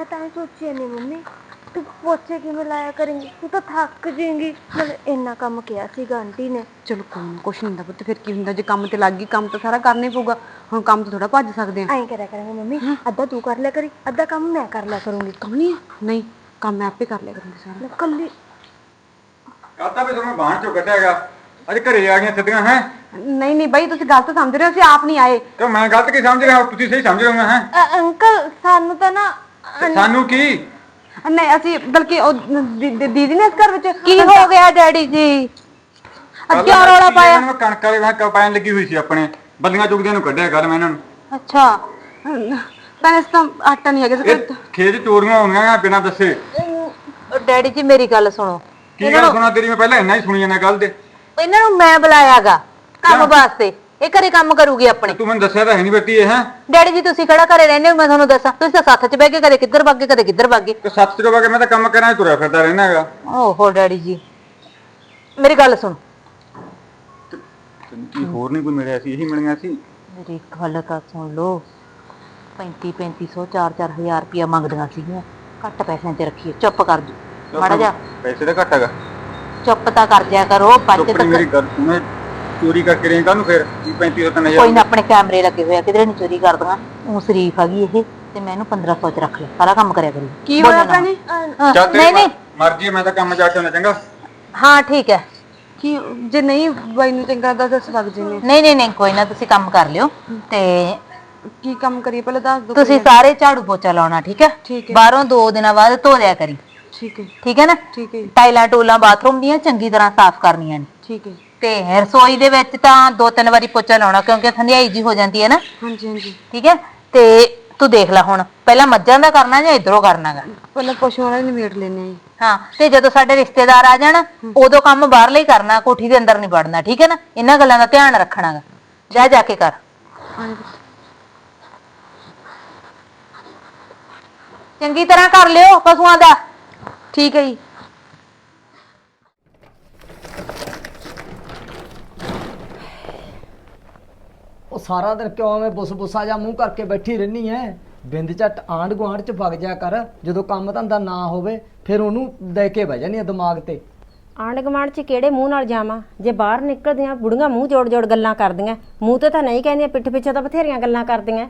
ਮੈਂ ਤਾਂ ਹੀ ਸੋਚੀ ਨਹੀਂ ਮੰਮੀ ਤੂੰ ਪੋਚੇ ਕਿਵੇਂ ਲਾਇਆ ਕਰੇਂਗੀ? ਤੂੰ ਤਾਂ ਥੱਕ ਜਾਏਂਗੀ। ਮਤਲਬ ਇੰਨਾ ਕੰਮ ਕਿਹਾ ਸੀਗਾ ਆਂਟੀ ਨੇ। ਚਲੋ ਕੋਈ ਨਾ ਕੁਛ ਨਹੀਂ ਹੁੰਦਾ ਪੁੱਤ ਫਿਰ ਕੀ ਹੁੰਦਾ? ਜੇ ਕੰਮ ਤੇ ਲੱਗ ਗਈ ਕੰਮ ਤਾਂ ਸਾਰਾ ਕਰਨਾ ਹੀ ਪਊਗਾ। ਹੁਣ ਕੰਮ ਤੋਂ ਥੋੜਾ ਭੱਜ ਸਕਦੇ ਆ ਐਂ ਕਰਿਆ ਕਰਾਂਗੇ ਮੰਮੀ ਅੱਧਾ ਤੂੰ ਕਰ ਲਿਆ ਕਰੀ ਅੱਧਾ ਕੰਮ ਮੈਂ ਕਰ ਲਿਆ ਕਰੂੰਗੀ। ਕੰਮ ਨਹੀਂ ਨਹੀਂ ਕੰਮ ਮੈਂ ਆਪੇ ਕਰ ਲਿਆ ਕਰੂੰਗੀ ਸਾਰਾ। ਮੈਂ ਕੱਲੀ ਕਾਤਾ ਵੀ ਤੁਹਾਨੂੰ ਬਾਹਰ ਚੋਂ ਕੱਢਿਆਗਾ ਅੱਜ ਘਰੇ ਆ ਗਈਆਂ ਸਿੱਧੀਆਂ ਹੈ? ਨਹੀਂ ਨਹੀਂ ਬਾਈ ਤੁਸੀਂ ਗਲਤ ਸਮਝ ਰਹੇ ਹੋ ਅਸੀਂ ਆਪ ਨਹੀਂ ਆਏ। ਤੇ ਮੈਂ ਗਲਤ ਕੀ ਸਮਝ ਰਿਹਾ? ਤੁਸੀਂ ਸਹੀ ਸਮਝ ਰਹੇ ਹੋ ਹੈ? ਅੰਕਲ ਸਾਨੂੰ ਤਾਂ ਨਾ ਸਾਨੂੰ ਕੀ? ਨਹੀਂ ਅਸੀਂ ਬਲਕਿ ਉਹ ਦੀ- ਦੀ- ਦੀਦੀ ਨੇ ਇਸ ਘਰ ਵਿੱਚ ਕੀ ਹੋ ਗਿਆ ਡੈਡੀ ਜੀ? ਅੱਗੇ ਰੌਲਾ ਪਾਇਆ? ਇਹਨਾਂ ਨੂੰ ਕਣਕ ਵਾਲੇ ਵਾਂ ਲੱਗੀ ਹੋਈ ਸੀ ਆਪਣੇ। ਬੱਲੀਆਂ ਚੁਗਦਿਆਂ ਨੂੰ ਕੱਢਿਆ ਕੱਲ ਮੈਂ ਇਹਨਾਂ ਨੂੰ। ਅੱਛਾ। ਤਾਂ ਇਸ ਤੋਂ ਆਟਾ ਨਹੀਂ ਹੈਗਾ ਇਸ ਇਹ ਖੇਤ ਬਿਨਾਂ ਦੱਸੇ। ਡੈਡੀ ਜੀ ਮੇਰੀ ਗੱਲ ਸੁਣੋ। ਕੀ ਗੱਲ ਸੁਣਾ ਤੇਰੀ? ਮੈਂ ਪਹਿਲਾਂ ਇੰਨਾ ਹੀ ਸੁਣੀ ਜਾਂਦਾ ਗੱਲ ਦੇ ਇਹਨਾਂ ਨੂੰ ਮੈਂ ਬੁਲਾਇਆਗਾ ਕੰਮ ਵਾਸਤੇ। ਇਹ ਘਰੇ ਕੰਮ ਕਰੂਗੀ ਆਪਣੇ। ਤੂੰ ਮੈਨੂੰ ਦੱਸਿਆ ਤਾਂ ਹੈ ਨਹੀਂ ਬੱਤੀ ਇਹ ਹੈ? ਡੈਡੀ ਜੀ ਤੁਸੀਂ ਕਿਹੜਾ ਘਰੇ ਰਹਿੰਦੇ ਹੋ? ਮੈਂ ਤੁਹਾਨੂੰ ਦੱਸਾਂ। ਤੁਸੀਂ ਤਾਂ ਸੱਥ 'ਚ ਬਹਿ ਕੇ ਕਦੇ ਕਿੱਧਰ ਵਗ ਗਏ ਕਦੇ ਕਿੱਧਰ ਵਗ ਗਏ? ਤੇ ਸੱਤ ਤੋਂ ਬਾਅਦ ਮੈਂ ਤਾਂ ਕੰਮ ਕਰਾਂ ਤੁਰਿਆ ਫਿਰਦਾ ਰਹਿਣਾ ਹੈਗਾ। ਓਹੋ ਡੈਡੀ ਜੀ। ਮੇਰੀ ਗੱਲ ਸੁਣ। ਤੈਨੂੰ ਕੀ ਹੋਰ ਨਹੀਂ ਕੋਈ ਮਿਲਿਆ ਸੀ? ਇਹੀ ਮਿਲੀਆਂ ਸੀ? ਮੇਰੀ ਗੱਲ ਤਾਂ ਸੁਣ ਲਓ। 35 3500 4 4000 ਰੁਪਇਆ ਮੰਗਦੀਆਂ ਸੀਗੀਆਂ। ਘੱਟ ਪੈਸਿਆਂ 'ਚ ਰੱਖੀਏ। ਚੁੱਪ ਕਰ ਜੀ ਮਾੜਾ ਜਾ ਪੈਸੇ ਦਾ ਘੱਟ ਹੈਗਾ। ਚੁੱਪ ਤਾਂ ਕਰ ਜਿਆ ਕਰੋ। ਬੱਚੇ ਚੁੱਪੜੀ ਮੇਰੀ ਤੱਕ ਗੱਲ ਸੁਣੇ। ਚੋਰੀ ਕਰਕੇ ਰਹੇ ਕਾਹਨੂੰ ਫਿਰ? 3500 3000 ਕੋਈ ਨਾ ਆਪਣੇ ਕੈਮਰੇ ਲੱਗੇ ਹੋਏ ਆ ਕਿਧਰੇ ਨਹੀਂ ਚੋਰੀ ਕਰਦੀਆਂ। ਉਹ ਸ਼ਰੀਫ ਹੈਗੀ ਇਹ ਤੇ ਮੈਂ ਇਹਨੂੰ 1500 'ਚ ਰੱਖ ਲਿਆ। ਸਾਰਾ ਕੰਮ ਕਰਿਆ ਕਰੂ। ਕੀ ਹੋਇਆ ਭੈਣੇ? ਹਾਂ, ਚੱਲ ਨਹੀਂ ਤੇਰੀ ਨਹੀਂ ਮਰਜ਼ੀ ਹੈ ਮੈਂ ਤਾਂ ਕੰਮ ਜਾ ਕੇ ਆਉਣਾ ਚੰਗਾ? ਹਾਂ ਠੀਕ ਹੈ। ਕੀ ਜੇ ਨਹੀਂ ਬਾਈ ਨੂੰ ਚੰਗਾ ਤਾਂ ਦੱਸ ਵਗ ਜੀ ਨੇ ਨਹੀਂ ਨਹੀਂ ਨਹੀਂ ਕੋਈ ਨਾ ਤੁਸੀਂ ਕੰਮ ਕਰ ਲਿਓ ਤੇ ਕੀ ਕੰਮ ਕਰੀਏ ਪਹਿਲਾਂ ਦੱਸ ਦੋ ਤੁਸੀਂ ਸਾਰੇ ਝਾੜੂ ਪੋਚਾ ਲਾਉਣਾ ਠੀਕ ਹੈ? ਠੀਕ ਹੈ। ਬਾਹਰੋਂ ਦੋ ਦਿਨਾਂ ਬਾਅਦ ਧੋ ਲਿਆ ਕਰੀ। ਠੀਕ ਹੈ। ਠੀਕ ਹੈ ਨਾ? ਠੀਕ ਹੈ ਟਾਈਲਾਂ ਟੂਲਾਂ ਬਾਥਰੂਮ ਦੀਆਂ ਚੰਗੀ ਤਰ੍ਹਾਂ ਸਾਫ਼ ਕਰਨੀਆਂ ਨੇ। ਠੀਕ ਹੈ। ਤੇ ਰਸੋਈ ਦੇ ਵਿੱਚ ਤਾਂ ਦੋ ਤਿੰਨ ਵਾਰੀ ਪੋਚਾ ਲਾਉਣਾ ਕਿਉਂਕਿ ਥੰਧਿਆਈ ਜੀ ਹੋ ਜਾਂਦੀ ਹੈ ਨਾ। ਹਾਂਜੀ ਹਾਂਜੀ। ਠੀਕ ਹੈ? ਤੇ ਤੂੰ ਦੇਖ ਲੈ ਹੁਣ ਪਹਿਲਾਂ ਮੱਝਾਂ ਦਾ ਕਰਨਾ ਜਾਂ ਇਧਰੋਂ ਕਰਨਾਗਾ? ਪਹਿਲਾਂ ਪਸ਼ੂਆਂ ਵਾਲੇ ਨਿਬੇੜ ਲੈਣੇ ਆ ਹਾਂ ਤੇ ਜਦੋਂ ਸਾਡੇ ਰਿਸ਼ਤੇਦਾਰ ਆ ਜਾਣ ਉਦੋਂ ਕੰਮ ਬਾਹਰਲੇ ਹੀ ਕਰਨਾ ਕੋਠੀ ਦੇ ਅੰਦਰ ਨਹੀਂ ਵੜਨਾ ਠੀਕ ਹੈ ਨਾ? ਇਹਨਾਂ ਗੱਲਾਂ ਦਾ ਧਿਆਨ ਰੱਖਣਾਗਾ। ਜਾ ਜਾ ਕੇ ਕਰ। ਹਾਂਜੀ। ਚੰਗੀ ਤਰ੍ਹਾਂ ਕਰ ਲਿਓ ਪਸ਼ੂਆਂ ਦਾ। ਠੀਕ ਹੈ ਜੀ। ਸਾਰਾ ਦਿਨ ਕਿਉਂ ਐਵੇਂ ਬੁੱਸ-ਬੁੱਸਾ ਜਾਂ ਮੂੰਹ ਕਰਕੇ ਬੈਠੀ ਰਹਿਨੀ ਐ? ਬਿੰਦ ਝੱਟ ਆਂਢ ਗੁਆਂਢ ਚ ਵਗ ਜਾ ਕਰ। ਜਦੋਂ ਕੰਮ ਧੰਦਾ ਨਾ ਹੋਵੇ ਫਿਰ ਉਹਨੂੰ ਦੇ ਕੇ ਬਹਿ ਜਾਨੀ ਆ ਦਿਮਾਗ ਤੇ। ਆਂਢ ਗੁਆਂਢ ਚ ਕਿਹੜੇ ਮੂੰਹ ਨਾਲ ਜਾਵਾਂ? ਜੇ ਬਾਹਰ ਨਿਕਲਦੀਆਂ ਬੁੜੀਆਂ ਮੂੰਹ ਜੋੜ-ਜੋੜ ਗੱਲਾਂ ਕਰਦੀਆਂ ਮੂੰਹ ਤੇ ਤਾਂ ਨਹੀਂ ਕਹਿੰਦੀਆਂ ਪਿੱਠ ਪਿੱਛੇ ਤਾਂ ਬਥੇਰੀਆਂ ਗੱਲਾਂ ਕਰਦੀਆਂ।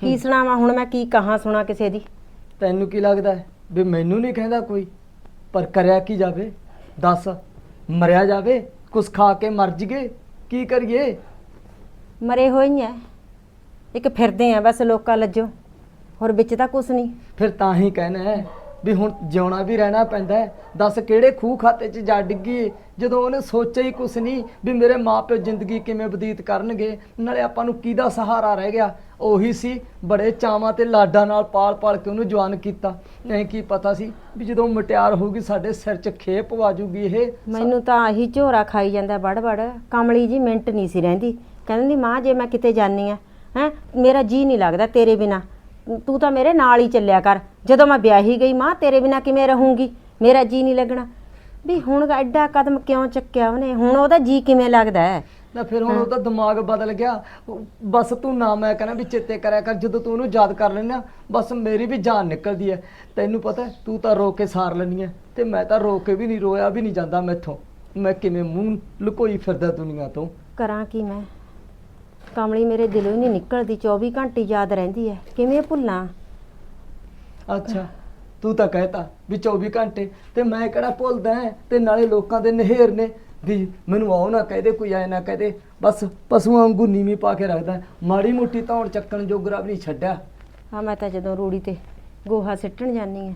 ਕੀ ਸੁਣਾਵਾਂ ਹੁਣ ਮੈਂ ਕੀ ਕਹਾਂ ਸੁਣਾ ਕਿਸੇ ਦੀ? ਤੈਨੂੰ ਕੀ ਲੱਗਦਾ ਹੈ ਵੀ ਮੈਨੂੰ ਨਹੀਂ ਕਹਿੰਦਾ ਕੋਈ? ਪਰ ਕਰਿਆ ਕੀ ਜਾਵੇ? ਦੱਸ ਮਰਿਆ ਜਾਵੇ? ਕੁਛ ਖਾ ਕੇ ਮਰ ਜਗੇ ਕੀ ਕਰੀਏ? ਮਰੇ ਹੋਏ ਹੀ ਐ। ਇੱਕ ਫਿਰਦੇ ਆ ਬਸ ਲੋਕਾਂ ਲੱਜੋ। ਹੋਰ ਵਿੱਚ ਤਾਂ ਕੁਛ ਨਹੀਂ ਫਿਰ ਤਾਂ ਹੀ ਕਹਿਣਾ ਹੈ ਵੀ ਹੁਣ ਜਿਉਣਾ ਵੀ ਰਹਿਣਾ ਪੈਂਦਾ ਹੈ। ਦੱਸ ਕਿਹੜੇ ਖੂਹ ਖਾਤੇ 'ਚ ਜਾ ਡਿੱਗੀ ਜਦੋਂ ਉਹਨੇ ਸੋਚਿਆ ਹੀ ਕੁਛ ਨਹੀਂ ਵੀ ਮੇਰੇ ਮਾਪਿਓ ਜ਼ਿੰਦਗੀ ਕਿਵੇਂ ਬਤੀਤ ਕਰਨਗੇ ਨਾਲੇ ਆਪਾਂ ਨੂੰ ਕਿਹਦਾ ਸਹਾਰਾ ਰਹਿ ਗਿਆ? ਉਹੀ ਸੀ ਬੜੇ ਚਾਵਾਂ ਤੇ ਲਾਡਾਂ ਨਾਲ ਪਾਲ-ਪਾਲ ਕੇ ਉਹਨੂੰ ਜਵਾਨ ਕੀਤਾ। ਨਹੀਂ ਕੀ ਪਤਾ ਸੀ ਵੀ ਜਦੋਂ ਮਟਿਆਰ ਹੋਊਗੀ ਸਾਡੇ ਸਿਰ 'ਚ ਖੇਪ ਵਾਜੂਗੀ ਇਹ? ਮੈਨੂੰ ਤਾਂ ਆਹੀ ਝੋਰਾ ਖਾਈ ਜਾਂਦਾ ਬੜ-ਬੜ। ਕਮਲੀ ਜੀ ਮਿੰਟ ਨਹੀਂ ਸੀ ਰਹਿੰਦੀ। ਕਹਿੰਦੀ ਮਾਂ ਜੇ ਮੈਂ ਕਿਤੇ ਜਾਨੀ ਆ ਹੈ ਮੇਰਾ ਜੀ ਨਹੀਂ ਲੱਗਦਾ ਤੇਰੇ ਬਿਨਾ। ਤੂੰ ਤਾਂ ਮੇਰੇ ਨਾਲ ਹੀ ਚੱਲਿਆ ਕਰ। ਜਦੋਂ ਮੈਂ ਵਿਆਹੀ ਗਈ ਮਾਂ ਤੇਰੇ ਬਿਨਾ ਕਿਵੇਂ ਰਹੂੰਗੀ? ਮੇਰਾ ਜੀ ਨਹੀਂ ਲੱਗਣਾ। ਵੀ ਹੁਣ ਐਡਾ ਕਦਮ ਕਿਉਂ ਚੱਕਿਆ ਉਹਨੇ? ਹੁਣ ਉਹਦਾ ਜੀ ਕਿਵੇਂ ਲੱਗਦਾ ਹੈ? ਨਾ ਫਿਰ ਹੁਣ ਉਹਦਾ ਦਿਮਾਗ ਬਦਲ ਗਿਆ। ਬਸ ਤੂੰ ਨਾ ਮੈਂ ਕਹਿੰਦਾ ਵੀ ਚੇਤੇ ਕਰਿਆ ਕਰ। ਜਦੋਂ ਤੂੰ ਉਹਨੂੰ ਯਾਦ ਕਰ ਲੈਣਾ ਬਸ ਮੇਰੀ ਵੀ ਜਾਨ ਨਿਕਲਦੀ ਹੈ। ਤੈਨੂੰ ਪਤਾ ਹੈ, ਤੂੰ ਤਾਂ ਰੋ ਕੇ ਸਾਰ ਲੈਣੀ ਹੈ। ਤੇ ਮੈਂ ਤਾਂ ਰੋ ਕੇ ਵੀ ਨਹੀਂ ਰੋਇਆ ਵੀ ਨਹੀਂ ਜਾਂਦਾ ਮੈਥੋਂ। ਮੈਂ ਕਿਵੇਂ ਮੂੰਹ ਲੁਕੋਈ ਫਿਰਦਾ ਦੁਨੀਆ ਤੋਂ। ਕਰਾਂ ਕੀ ਮੈਂ? ਕਮਲੀ ਮੇਰੇ ਦਿਲੋਂ ਹੀ ਨਹੀਂ ਨਿਕਲਦੀ 24 ਘੰਟੇ ਯਾਦ ਰਹਿੰਦੀ ਹੈ ਕਿਵੇਂ ਭੁੱਲਾਂ? ਅੱਛਾ ਤੂੰ ਤਾਂ ਕਹਿਤਾ ਵੀ 24 ਘੰਟੇ ਤੇ ਮੈਂ ਕਿਹੜਾ ਭੁੱਲਦਾ ਹੈ ਤੇ ਨਾਲੇ ਲੋਕਾਂ ਦੇ ਨਹਿਰ ਨੇ। ਵੀ ਮੈਨੂੰ ਆਉ ਨਾ ਕਹਦੇ ਕੋਈ ਐ ਨਾ ਕਹਦੇ ਬਸ ਪਸ਼ੂਆਂ ਵਾਂਗੂ ਨੀਵੀਂ ਪਾ ਕੇ ਰੱਖਦਾ ਹੈ। ਮਾੜੀ ਮੋਟੀ ਧੌਣ ਚੱਕਣ ਜੋਗਰਾ ਵੀ ਨਹੀਂ ਛੱਡਿਆ। ਹਾਂ ਮੈਂ ਤਾਂ ਜਦੋਂ ਰੂੜੀ ਤੇ ਗੋਹਾ ਸਿੱਟਣ ਜਾਨੀ ਆ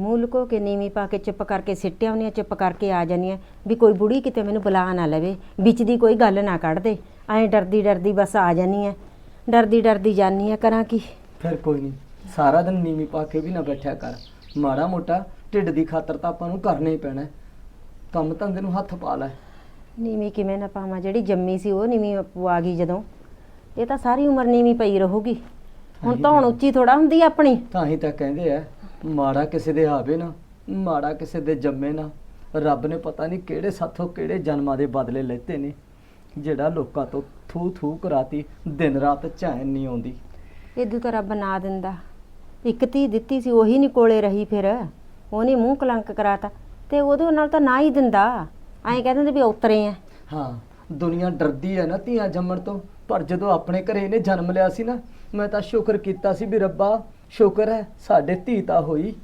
ਮੂੰਹ ਲੁਕੋ ਕੇ ਨੀਵੀਂ ਪਾ ਕੇ ਚੁੱਪ ਕਰਕੇ ਸਿੱਟਿਆ ਹੁੰਨੀ ਆ ਚੁੱਪ ਕਰਕੇ ਆ ਜਾਨੀ ਆ। ਵੀ ਕੋਈ ਬੁੜੀ ਕਿਤੇ ਮੈਨੂੰ ਬੁਲਾ ਨਾ ਲਵੇ ਵਿੱਚ ਦੀ ਕੋਈ ਗੱਲ ਨਾ ਕੱਢ ਦੇ। ਐਂ ਡਰਦੀ ਡਰਦੀ ਬਸ ਆ ਜਾਨੀ ਆ। ਡਰਦੀ ਡਰਦੀ ਜਾਨੀ ਆ ਕਰਾਂ ਕੀ? ਫਿਰ ਕੋਈ ਨਹੀਂ ਸਾਰਾ ਦਿਨ ਨੀਵੀਂ ਪਾ ਕੇ ਵੀ ਨਾ ਬੈਠਿਆ ਕਰ। ਮਾੜਾ ਮੋਟਾ ਢਿੱਡ ਦੀ ਖਾਤਰ ਤਾਂ ਆਪਾਂ ਨੂੰ ਕਰਨਾ ਹੀ ਪੈਣਾ ਹੈ। ਕੰਮ ਧੰਦੇ ਨੂੰ ਹੱਥ ਪਾ ਲੈ। ਨੀਵੀਂ ਕਿਵੇਂ ਨਾ ਪਾਵਾਂ ਜਿਹੜੀ ਜੰਮੀ ਸੀ ਉਹ ਨੀਵੀਂ ਆ ਗਈ ਜਦੋਂ। ਇਹ ਤਾਂ ਸਾਰੀ ਉਮਰ ਨੀਵੀਂ ਪਈ ਰਹੂਗੀ। ਹੁਣ ਧੌਣ ਉੱਚੀ ਥੋੜਾ ਹੁੰਦੀ ਆ ਆਪਣੀ। ਤਾਂ ਹੀ ਤਾਂ ਕਹਿੰਦੇ ਆ ਮਾੜਾ ਕਿਸੇ ਦੇ ਆਵੇ ਨਾ ਮਾੜਾ ਕਿਸੇ ਦੇ ਜੰਮੇ ਨਾ। ਰੱਬ ਨੇ ਪਤਾ ਨਹੀਂ ਕਿਹੜੇ ਸਾਥੋਂ ਕਿਹੜੇ ਜਨਮਾਂ ਦੇ ਬਦਲੇ ਲੈਤੇ ਨੇ। ਜਿਹੜਾ ਲੋਕਾਂ ਤੋਂ ਥੂ ਥੂ ਕਰਾਤੀ ਦਿਨ ਰਾਤ ਚੈਨ ਨਹੀਂ ਆਉਂਦੀ। ਇਦੋਂ ਤਾਂ ਰੱਬ ਨਾ ਦਿੰਦਾ। ਇੱਕ ਧੀ ਦਿੱਤੀ ਸੀ ਉਹੀ ਨਹੀਂ ਕੋਲੇ ਰਹੀ ਫਿਰ। ਉਹਨੇ ਮੂੰਹ ਕਲੰਕ ਕਰਾਤਾ। ਤੇ ਉਹਦੇ ਨਾਲ ਤਾਂ ਨਾ ਹੀ ਦਿੰਦਾ। ਐਂ ਕਹਿ ਦਿੰਦੇ ਵੀ ਉਤਰੇ ਆ। ਹਾਂ ਦੁਨੀਆ ਡਰਦੀ ਹੈ ਨਾ ਧੀਆਂ ਜੰਮਣ ਤੋਂ। ਪਰ ਜਦੋਂ ਆਪਣੇ ਘਰੇ ਇਹਨੇ ਜਨਮ ਲਿਆ ਸੀ ਨਾ ਮੈਂ ਤਾਂ ਸ਼ੁਕਰ ਕੀਤਾ ਸੀ ਵੀ ਰੱਬਾ ਸ਼ੁਕਰ ਹੈ ਸਾਡੇ ਧੀ ਤਾਂ ਹੋਈ।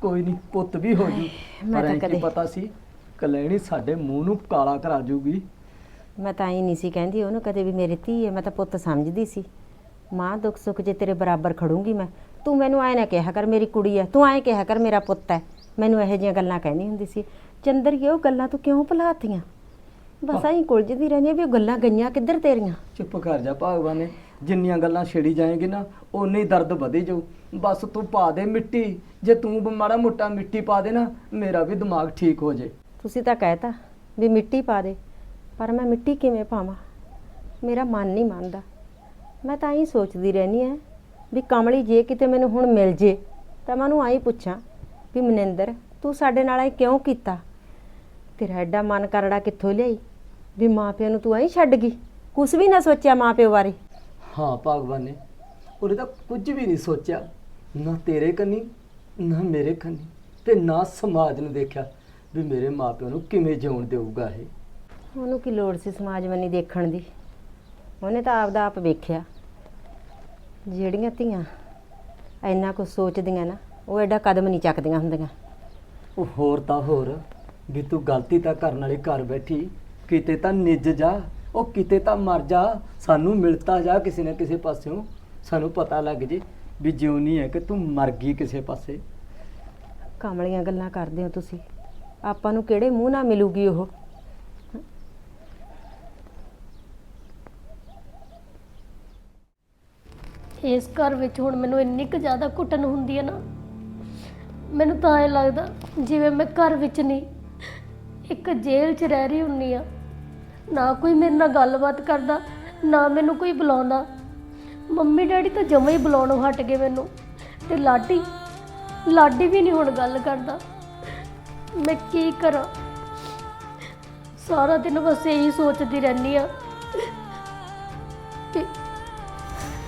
ਕੋਈ ਨਹੀਂ ਪੁੱਤ ਵੀ ਹੋ ਜੂ ਮੈਂ ਪਰ ਤਾਂ ਐਂ ਕੀ ਕਦੇ- ਪਤਾ ਸੀ ਕਲੈਣੀ ਸਾਡੇ ਮੂੰਹ ਨੂੰ ਕਾਲਾ ਕਰਾ ਜੂਗੀ। ਮੈਂ ਤਾਂ ਹੀ ਨਹੀਂ ਸੀ ਕਹਿੰਦੀ ਉਹਨੂੰ ਕਦੇ ਵੀ ਮੇਰੀ ਧੀ ਹੈ ਮੈਂ ਤਾਂ ਪੁੱਤ ਸਮਝਦੀ ਸੀ। ਮਾਂ ਦੁੱਖ ਸੁੱਖ ਜੇ ਤੇਰੇ ਬਰਾਬਰ ਖੜੂੰਗੀ ਮੈਂ ਤੂੰ ਮੈਨੂੰ ਐ ਨਾ ਕਿਹਾ ਕਰ ਮੇਰੀ ਕੁੜੀ ਹੈ ਤੂੰ ਐ ਕਿਹਾ ਕਰ ਮੇਰਾ ਪੁੱਤ ਹੈ। ਮੈਨੂੰ ਇਹੋ ਜਿਹੀਆਂ ਗੱਲਾਂ ਕਹਿੰਦੀ ਹੁੰਦੀ ਸੀ। ਚੰਦਰੀਏ ਉਹ ਗੱਲਾਂ ਤੂੰ ਕਿਉਂ ਭੁਲਾਤੀਆਂ? ਬਸ ਐਂ ਕੁਲਝਦੀ ਰਹਿੰਦੀ ਵੀ ਉਹ ਗੱਲਾਂ ਗਈਆਂ ਕਿੱਧਰ ਤੇਰੀਆਂ? ਚੁੱਪ ਕਰ ਜਾ ਭਗਵਾਨ ਨੇ ਜਿੰਨੀਆਂ ਗੱਲਾਂ ਛੇੜੀ ਜਾਏਗੀ ਨਾ ਓਨੇ ਹੀ ਦਰਦ ਵਧੇ ਜਾਊ। ਬਸ ਤੂੰ ਪਾ ਦੇ ਮਿੱਟੀ ਜੇ ਤੂੰ ਮਾੜਾ ਮੋਟਾ ਮਿੱਟੀ ਪਾ ਦੇ ਨਾ ਮੇਰਾ ਵੀ ਦਿਮਾਗ ਠੀਕ ਹੋ ਜੇ। ਤੁਸੀਂ ਤਾਂ ਕਹਿਤਾ ਵੀ ਮਿੱਟੀ ਪਾ ਦੇ। ਪਰ ਮੈਂ ਮਿੱਟੀ ਕਿਵੇਂ ਪਾਵਾਂ? ਮੇਰਾ ਮਨ ਨਹੀਂ ਮੰਨਦਾ। ਮੈਂ ਤਾਂ ਹੀ ਸੋਚਦੀ ਰਹਿੰਦੀ ਐ ਵੀ ਕਮਲੀ ਜੇ ਕਿਤੇ ਮੈਨੂੰ ਹੁਣ ਮਿਲ ਜੇ, ਤਾਂ ਮੈਂ ਉਹਨੂੰ ਆਈ ਪੁੱਛਾਂ ਵੀ ਮਨਿੰਦਰ, ਤੂੰ ਸਾਡੇ ਨਾਲ ਇਹ ਕਿਉਂ ਕੀਤਾ? ਤੇਰਾ ਐਡਾ ਮਨ ਕਰੜਾ ਕਿੱਥੋਂ ਲਿਆਈ? ਵੀ ਮਾਪਿਆਂ ਨੂੰ ਤੂੰ ਐਂ ਛੱਡ ਗਈ? ਕੁਛ ਵੀ ਨਾ ਸੋਚਿਆ ਮਾਪਿਓ ਬਾਰੇ। ਹਾਂ, ਭਗਵਾਨ ਨੇ। ਉਹਨੇ ਤਾਂ ਕੁਝ ਵੀ ਨਹੀਂ ਸੋਚਿਆ। ਨਾ ਤੇਰੇ ਕੰਨੀ, ਨਾ ਮੇਰੇ ਕੰਨੀ ਤੇ ਨਾ ਸਮਾਜ ਨੂੰ ਦੇਖਿਆ ਵੀ ਮੇਰੇ ਮਾਪਿਆਂ ਨੂੰ ਕਿਵੇਂ ਜਿਉਣ ਦੇਊਗਾ ਇਹ। ਉਹਨੂੰ ਕੀ ਲੋੜ ਸੀ ਸਮਾਜ ਬੰਨੀ ਦੇਖਣ ਦੀ? ਉਹਨੇ ਤਾਂ ਆਪਦਾ ਆਪ ਵੇਖਿਆ। ਜਿਹੜੀਆਂ ਧੀਆਂ ਇੰਨਾ ਕੁਝ ਸੋਚਦੀਆਂ ਨਾ ਉਹ ਐਡਾ ਕਦਮ ਨਹੀਂ ਚੱਕਦੀਆਂ ਹੁੰਦੀਆਂ। ਉਹ ਹੋਰ ਤਾਂ ਹੋਰ ਵੀ ਤੂੰ ਗਲਤੀ ਤਾਂ ਕਰਨ ਵਾਲੀ ਘਰ ਬੈਠੀ ਕਿਤੇ ਤਾਂ ਨਿੱਜ ਜਾ ਉਹ ਕਿਤੇ ਤਾਂ ਮਰ ਜਾ ਸਾਨੂੰ ਮਿਲਤਾ ਜਾ ਕਿਸੇ ਨਾ ਕਿਸੇ ਪਾਸਿਓਂ। ਸਾਨੂੰ ਪਤਾ ਲੱਗ ਜੇ ਵੀ ਜਿਉਣੀ ਹੈ ਕਿ ਤੂੰ ਮਰ ਗਈ ਕਿਸੇ ਪਾਸੇ। ਕਮਲੀਆਂ ਗੱਲਾਂ ਕਰਦੇ ਹੋ ਤੁਸੀਂ। ਆਪਾਂ ਨੂੰ ਕਿਹੜੇ ਮੂੰਹ ਨਾਲ ਮਿਲੂਗੀ ਉਹ? ਇਸ ਘਰ ਵਿੱਚ ਹੁਣ ਮੈਨੂੰ ਇੰਨੀ ਕੁ ਜ਼ਿਆਦਾ ਘੁੱਟਣ ਹੁੰਦੀ ਹੈ ਨਾ, ਮੈਨੂੰ ਤਾਂ ਇਹ ਲੱਗਦਾ ਜਿਵੇਂ ਮੈਂ ਘਰ ਵਿੱਚ ਨਹੀਂ, ਇੱਕ ਜੇਲ੍ਹ 'ਚ ਰਹਿ ਰਹੀ ਹੁੰਨੀ ਆ ਨਾ ਕੋਈ ਮੇਰੇ ਨਾਲ ਗੱਲਬਾਤ ਕਰਦਾ, ਨਾ ਮੈਨੂੰ ਕੋਈ ਬੁਲਾਉਂਦਾ। ਮੰਮੀ ਡੈਡੀ ਤਾਂ ਜਮਾ ਹੀ ਬੁਲਾਉਣੋਂ ਹਟ ਗਏ ਮੈਨੂੰ ਤੇ ਲਾਡੀ ਲਾਡੀ ਵੀ ਨਹੀਂ ਹੁਣ ਗੱਲ ਕਰਦਾ। ਮੈਂ ਕੀ ਕਰਾਂ? ਸਾਰਾ ਦਿਨ ਬਸ ਇਹੀ ਸੋਚਦੀ ਰਹਿੰਦੀ ਆ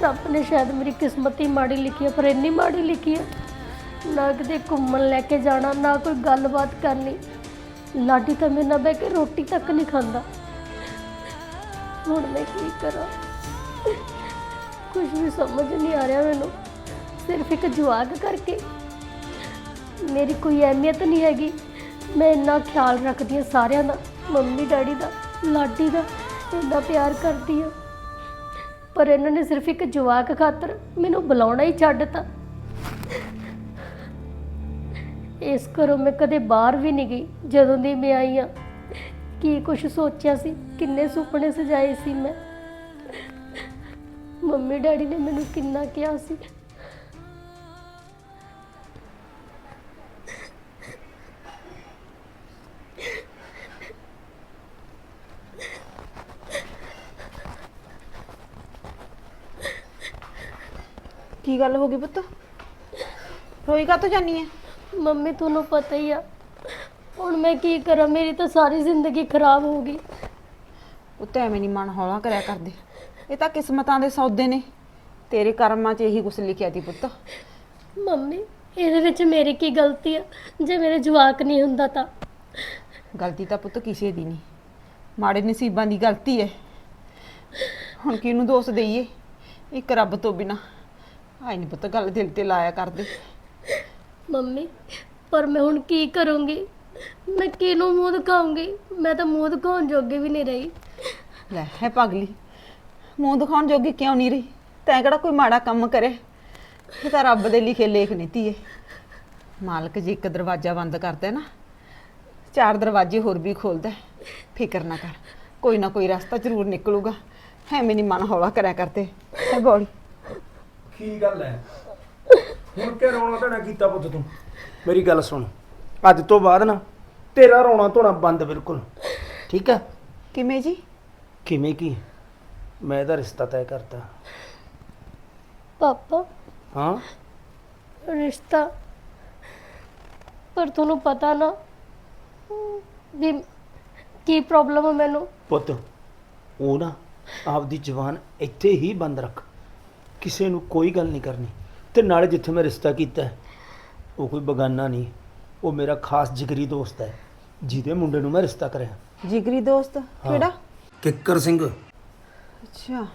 ਰੱਬ ਨੇ ਸ਼ਾਇਦ ਮੇਰੀ ਕਿਸਮਤ ਹੀ ਮਾੜੀ ਲਿਖੀ ਹੈ, ਪਰ ਇੰਨੀ ਮਾੜੀ ਲਿਖੀ ਹੈ। ਨਾ ਕਿਤੇ ਘੁੰਮਣ ਲੈ ਕੇ ਜਾਣਾ, ਨਾ ਕੋਈ ਗੱਲਬਾਤ ਕਰਨੀ। ਲਾਡੀ ਤਾਂ ਮੇਰੇ ਨਾਲ ਬਹਿ ਕੇ ਰੋਟੀ ਤੱਕ ਨਹੀਂ ਖਾਂਦਾ। ਹੁਣ ਮੈਂ ਕੀ ਕਰਾਂ? ਕੁਝ ਵੀ ਸਮਝ ਨਹੀਂ ਆ ਰਿਹਾ ਮੈਨੂੰ। ਸਿਰਫ ਇੱਕ ਜਵਾਕ ਕਰਕੇ। ਮੇਰੀ ਕੋਈ ਅਹਿਮੀਅਤ ਨਹੀਂ ਹੈਗੀ। ਮੈਂ ਇੰਨਾ ਖਿਆਲ ਰੱਖਦੀ ਹਾਂ ਸਾਰਿਆਂ ਦਾ, ਮੰਮੀ ਡੈਡੀ ਦਾ, ਲਾਡੀ ਦਾ, ਇੰਨਾ ਪਿਆਰ ਕਰਦੀ ਹਾਂ। ਪਰ ਇਹਨਾਂ ਨੇ ਸਿਰਫ ਇੱਕ ਜਵਾਕ ਖਾਤਰ ਮੈਨੂੰ ਬੁਲਾਉਣਾ ਹੀ ਛੱਡਤਾ ਇਸ ਘਰੋਂ ਮੈਂ ਕਦੇ ਬਾਹਰ ਵੀ ਨਹੀਂ ਗਈ, ਜਦੋਂ ਦੀ ਮੈਂ ਆਈ ਆ ਕੀ ਕੁਝ ਸੋਚਿਆ ਸੀ, ਕਿੰਨੇ ਸੁਪਨੇ ਸਜਾਏ ਸੀ ਮੈਂ। ਮੰਮੀ ਡੈਡੀ ਨੇ ਮੈਨੂੰ ਕਿੰਨਾ ਕਿਹਾ ਸੀ। ਕੀ ਗੱਲ ਹੋ ਗਈ ਪੁੱਤ? ਰੋਈ ਕਾ ਜਾਨੀ ਹੈ ਮੰਮੀ ਤੁਹਾਨੂੰ ਪਤਾ ਹੀ ਆ। ਹੁਣ ਮੈਂ ਕੀ ਕਰਾਂ? ਮੇਰੀ ਤਾਂ ਸਾਰੀ ਜ਼ਿੰਦਗੀ ਖਰਾਬ ਹੋ ਗਈ। ਉੱਤੇ ਐਵੇਂ ਨਹੀਂ ਮਨ ਹੌਲਾ ਕਰਿਆ ਕਰਦੇ। ਇਹ ਤਾਂ ਕਿਸਮਤਾਂ ਦੇ ਸੌਦੇ ਨੇ। ਤੇਰੇ ਕਰਮਾਂ 'ਚ ਇਹੀ ਕੁਛ ਲਿਖਿਆ ਸੀ ਪੁੱਤ। ਮੰਮੀ ਇਹਦੇ ਵਿੱਚ ਮੇਰੀ ਕੀ ਗਲਤੀ ਆ? ਜੇ ਮੇਰੇ ਜਵਾਕ ਨਹੀਂ ਹੁੰਦਾ ਤਾਂ। ਗਲਤੀ ਤਾਂ ਪੁੱਤ ਕਿਸੇ ਦੀ ਨਹੀਂ। ਮਾੜੇ ਨਸੀਬਾਂ ਦੀ ਗਲਤੀ ਹੈ ਹੁਣ ਕਿਹਨੂੰ ਦੋਸ਼ ਦਈਏ? ਇੱਕ ਰੱਬ ਤੋਂ ਬਿਨਾ। ਆਈ ਨਹੀਂ ਪੁੱਤ ਗੱਲ ਦਿਲ ਤੇ ਲਾਇਆ ਕਰਦੇ ਮੰਮੀ ਪਰ ਮੈਂ ਹੁਣ ਕੀ ਕਰੂੰਗੀ? ਮੈਂ ਕਿਹਨੂੰ ਮੂੰਹ ਦਿਖਾਉਂਗੀ? ਮੈਂ ਤਾਂ ਮੂੰਹ ਦਿਖਾਉਣ ਜੋਗੇ ਵੀ ਨਹੀਂ ਰਹੀ। ਲੈ ਹੈ ਪਗਲੀ। ਮੂੰਹ ਦਿਖਾਉਣ ਜੋਗੀ ਕਿਉਂ ਨਹੀਂ ਰਹੀ? ਤੈਂ ਕਿਹੜਾ ਕੋਈ ਮਾੜਾ ਕੰਮ ਕਰੇ? ਇਹ ਤਾਂ ਰੱਬ ਦੇ ਲਿਖੇ ਲੇਖ ਨਹੀਂ ਧੀਏ। ਮਾਲਕ ਜੀ ਇੱਕ ਦਰਵਾਜ਼ਾ ਬੰਦ ਕਰਦਾ ਨਾ ਚਾਰ ਦਰਵਾਜ਼ੇ ਹੋਰ ਵੀ ਖੋਲਦਾ। ਫਿਕਰ ਨਾ ਕਰ ਕੋਈ ਨਾ ਕੋਈ ਰਸਤਾ ਜ਼ਰੂਰ ਨਿਕਲੂਗਾ। ਐਵੇਂ ਨਹੀਂ ਮਨ ਹੌਲਾ ਕਰਿਆ ਕਰਦੇ। ਹੈ ਬੋਲੀ। ਕੀ ਗੱਲ ਹੈ? ਹੁਣ ਕਿ ਰੋਣਾ ਧੋਣਾ ਕੀਤਾ ਪੁੱਤ ਤੂੰ? ਮੇਰੀ ਗੱਲ ਸੁਣ। ਅੱਜ ਤੋਂ ਬਾਅਦ ਨਾ ਤੇਰਾ ਰੋਣਾ ਧੋਣਾ ਬੰਦ ਬਿਲਕੁਲ। ਠੀਕ ਹੈ? ਕਿਵੇਂ ਜੀ? ਕਿਵੇਂ ਕੀ? ਮੈਂ ਇਹਦਾ ਰਿਸ਼ਤਾ ਤੈਅ ਕਰਤਾ। ਪਾਪਾ। ਹਾਂ? ਰਿਸ਼ਤਾ। ਪਰ ਤੁਹਾਨੂੰ ਪਤਾ ਨਾ ਵੀ ਕੀ ਪ੍ਰੋਬਲਮ ਹੈ ਮੈਨੂੰ। ਪੁੱਤ ਉਹ ਨਾ ਆਪਦੀ ਜ਼ੁਬਾਨ ਇੱਥੇ ਹੀ ਬੰਦ ਰੱਖ। ਕਿਸੇ ਨੂੰ ਕੋਈ ਗੱਲ ਨਹੀਂ ਕਰਨੀ। ਤੇ ਨਾਲੇ ਜਿੱਥੇ ਮੈਂ ਰਿਸ਼ਤਾ ਕੀਤਾ ਹੈ, ਉਹ ਕੋਈ ਬਗਾਨਾ ਨਹੀਂ ਉਹ ਮੇਰਾ ਖਾਸ ਜਿਗਰੀ ਦੋਸਤ ਹੈ ਜਿਹਦੇ ਮੁੰਡੇ ਨੂੰ ਮੈਂ ਰਿਸ਼ਤਾ ਕਰਿਆ। ਜਿਗਰੀ ਦੋਸਤ? ਕਿਹੜਾ? ਕਿੱਕਰ ਸਿੰਘ। ਅੱਛਾ।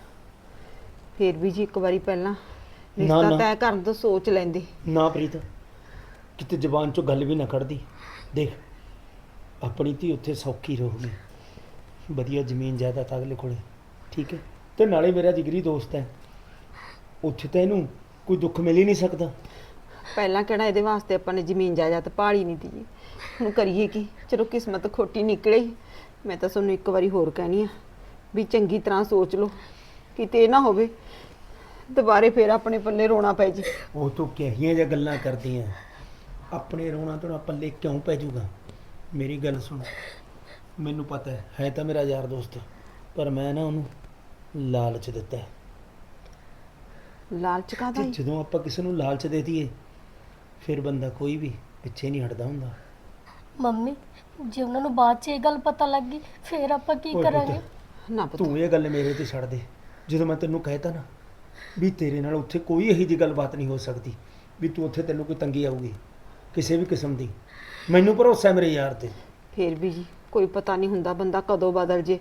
ਫੇਰ ਵੀ ਜੀ ਇੱਕ ਵਾਰੀ ਪਹਿਲਾਂ ਨਾ, ਰਿਸ਼ਤਾ। ਤੈਅ ਕਰਨ ਤੋਂ ਸੋਚ ਲੈਂਦੇ। ਨਾ ਪ੍ਰੀਤ ਕਿਤੇ ਜ਼ਬਾਨ ਚੋਂ ਗੱਲ ਵੀ ਨਾ ਕੱਢਦੀ। ਦੇਖ ਆਪਣੀ ਧੀ ਉੱਥੇ ਸੌਖੀ ਰਹੂਗੀ। ਵਧੀਆ ਜ਼ਮੀਨ ਜਾਇਦਾਦ ਅਗਲੇ ਕੋਲੇ ਠੀਕ ਹੈ? ਤੇ ਨਾਲੇ ਮੇਰਾ ਜਿਗਰੀ ਦੋਸਤ ਹੈ। ਉੱਥੇ ਤਾਂ ਇਹਨੂੰ ਕੋਈ ਦੁੱਖ ਮਿਲ ਹੀ ਨਹੀਂ ਸਕਦਾ। ਪਹਿਲਾਂ ਕਿਹੜਾ ਇਹਦੇ ਵਾਸਤੇ ਆਪਾਂ ਨੇ ਜ਼ਮੀਨ ਜਾਇਦਾਦ ਪਾਲੀ ਨਹੀਂ ਜੀ ਹੁਣ ਕਰੀਏ ਕੀ? ਚਲੋ ਕਿਸਮਤ ਖੋਟੀ ਨਿਕਲੇ। ਮੈਂ ਤਾਂ ਤੁਹਾਨੂੰ ਇੱਕ ਵਾਰੀ ਹੋਰ ਕਹਿਣੀ ਆ ਵੀ ਚੰਗੀ ਤਰ੍ਹਾਂ ਸੋਚ ਲਓ। ਕਿਤੇ ਇਹ ਨਾ ਹੋਵੇ ਦੁਬਾਰੇ ਫੇਰ ਆਪਣੇ ਪੱਲੇ ਰੋਣਾ ਪੈ ਜੇ। ਉਹ ਤੋਂ ਕਿਹੀਆਂ ਜਿਹੀਆਂ ਗੱਲਾਂ ਕਰਦੀਆਂ ਆਪਣੇ ਰੋਣਾ ਤੋਂ ਪੱਲੇ ਕਿਉਂ ਪੈ ਜਾਊਗਾ? ਮੇਰੀ ਗੱਲ ਸੁਣ। ਮੈਨੂੰ ਪਤਾ ਹੈ ਹੈ ਤਾਂ ਮੇਰਾ ਯਾਰ ਦੋਸਤ ਪਰ ਮੈਂ ਨਾ ਉਹਨੂੰ ਲਾਲਚ ਦਿੱਤਾ ਹੈ। ਲਾਲਚ ਕਾਹਦਾ ਤੇ? ਜਦੋਂ ਆਪਾਂ ਕਿਸੇ ਨੂੰ ਲਾਲਚ ਦੇ ਦਈਏ ਫਿਰ ਬੰਦਾ ਕੋਈ ਵੀ ਪਿੱਛੇ ਨਹੀਂ ਹਟਦਾ ਹੁੰਦਾ। ਮੰਮੀ ਜੇ ਉਹਨਾਂ ਨੂੰ ਬਾਅਦ 'ਚ ਇਹ ਗੱਲ ਪਤਾ ਲੱਗ ਗਈ ਫਿਰ ਆਪਾਂ ਕੀ ਓਏ ਕਰਾਂਗੇ? ਨਾ ਪਤਾ। ਤੂੰ ਇਹ ਗੱਲ ਮੇਰੇ ਤੇ ਛੱਡ ਦੇ। ਜਦੋਂ ਮੈਂ ਤੈਨੂੰ ਕਹਿਤਾ ਨਾ ਵੀ ਤੇਰੇ ਨਾਲ ਉੱਥੇ ਕੋਈ ਇਹੋ ਜਿਹੀ ਗੱਲਬਾਤ ਨਹੀਂ ਹੋ ਸਕਦੀ ਵੀ ਤੂੰ ਉੱਥੇ ਤੈਨੂੰ ਕੋਈ ਤੰਗੀ ਆਊਗੀ ਕਿਸੇ ਵੀ ਕਿਸਮ ਦੀ ਮੈਨੂੰ ਭਰੋਸਾ ਹੈ ਮੇਰੇ ਯਾਰ ਤੇ। ਫੇਰ ਵੀ ਜੀ ਕੋਈ ਪਤਾ ਨਹੀਂ ਹੁੰਦਾ ਬੰਦਾ ਕਦੋਂ ਬਦਲ ਜੇ।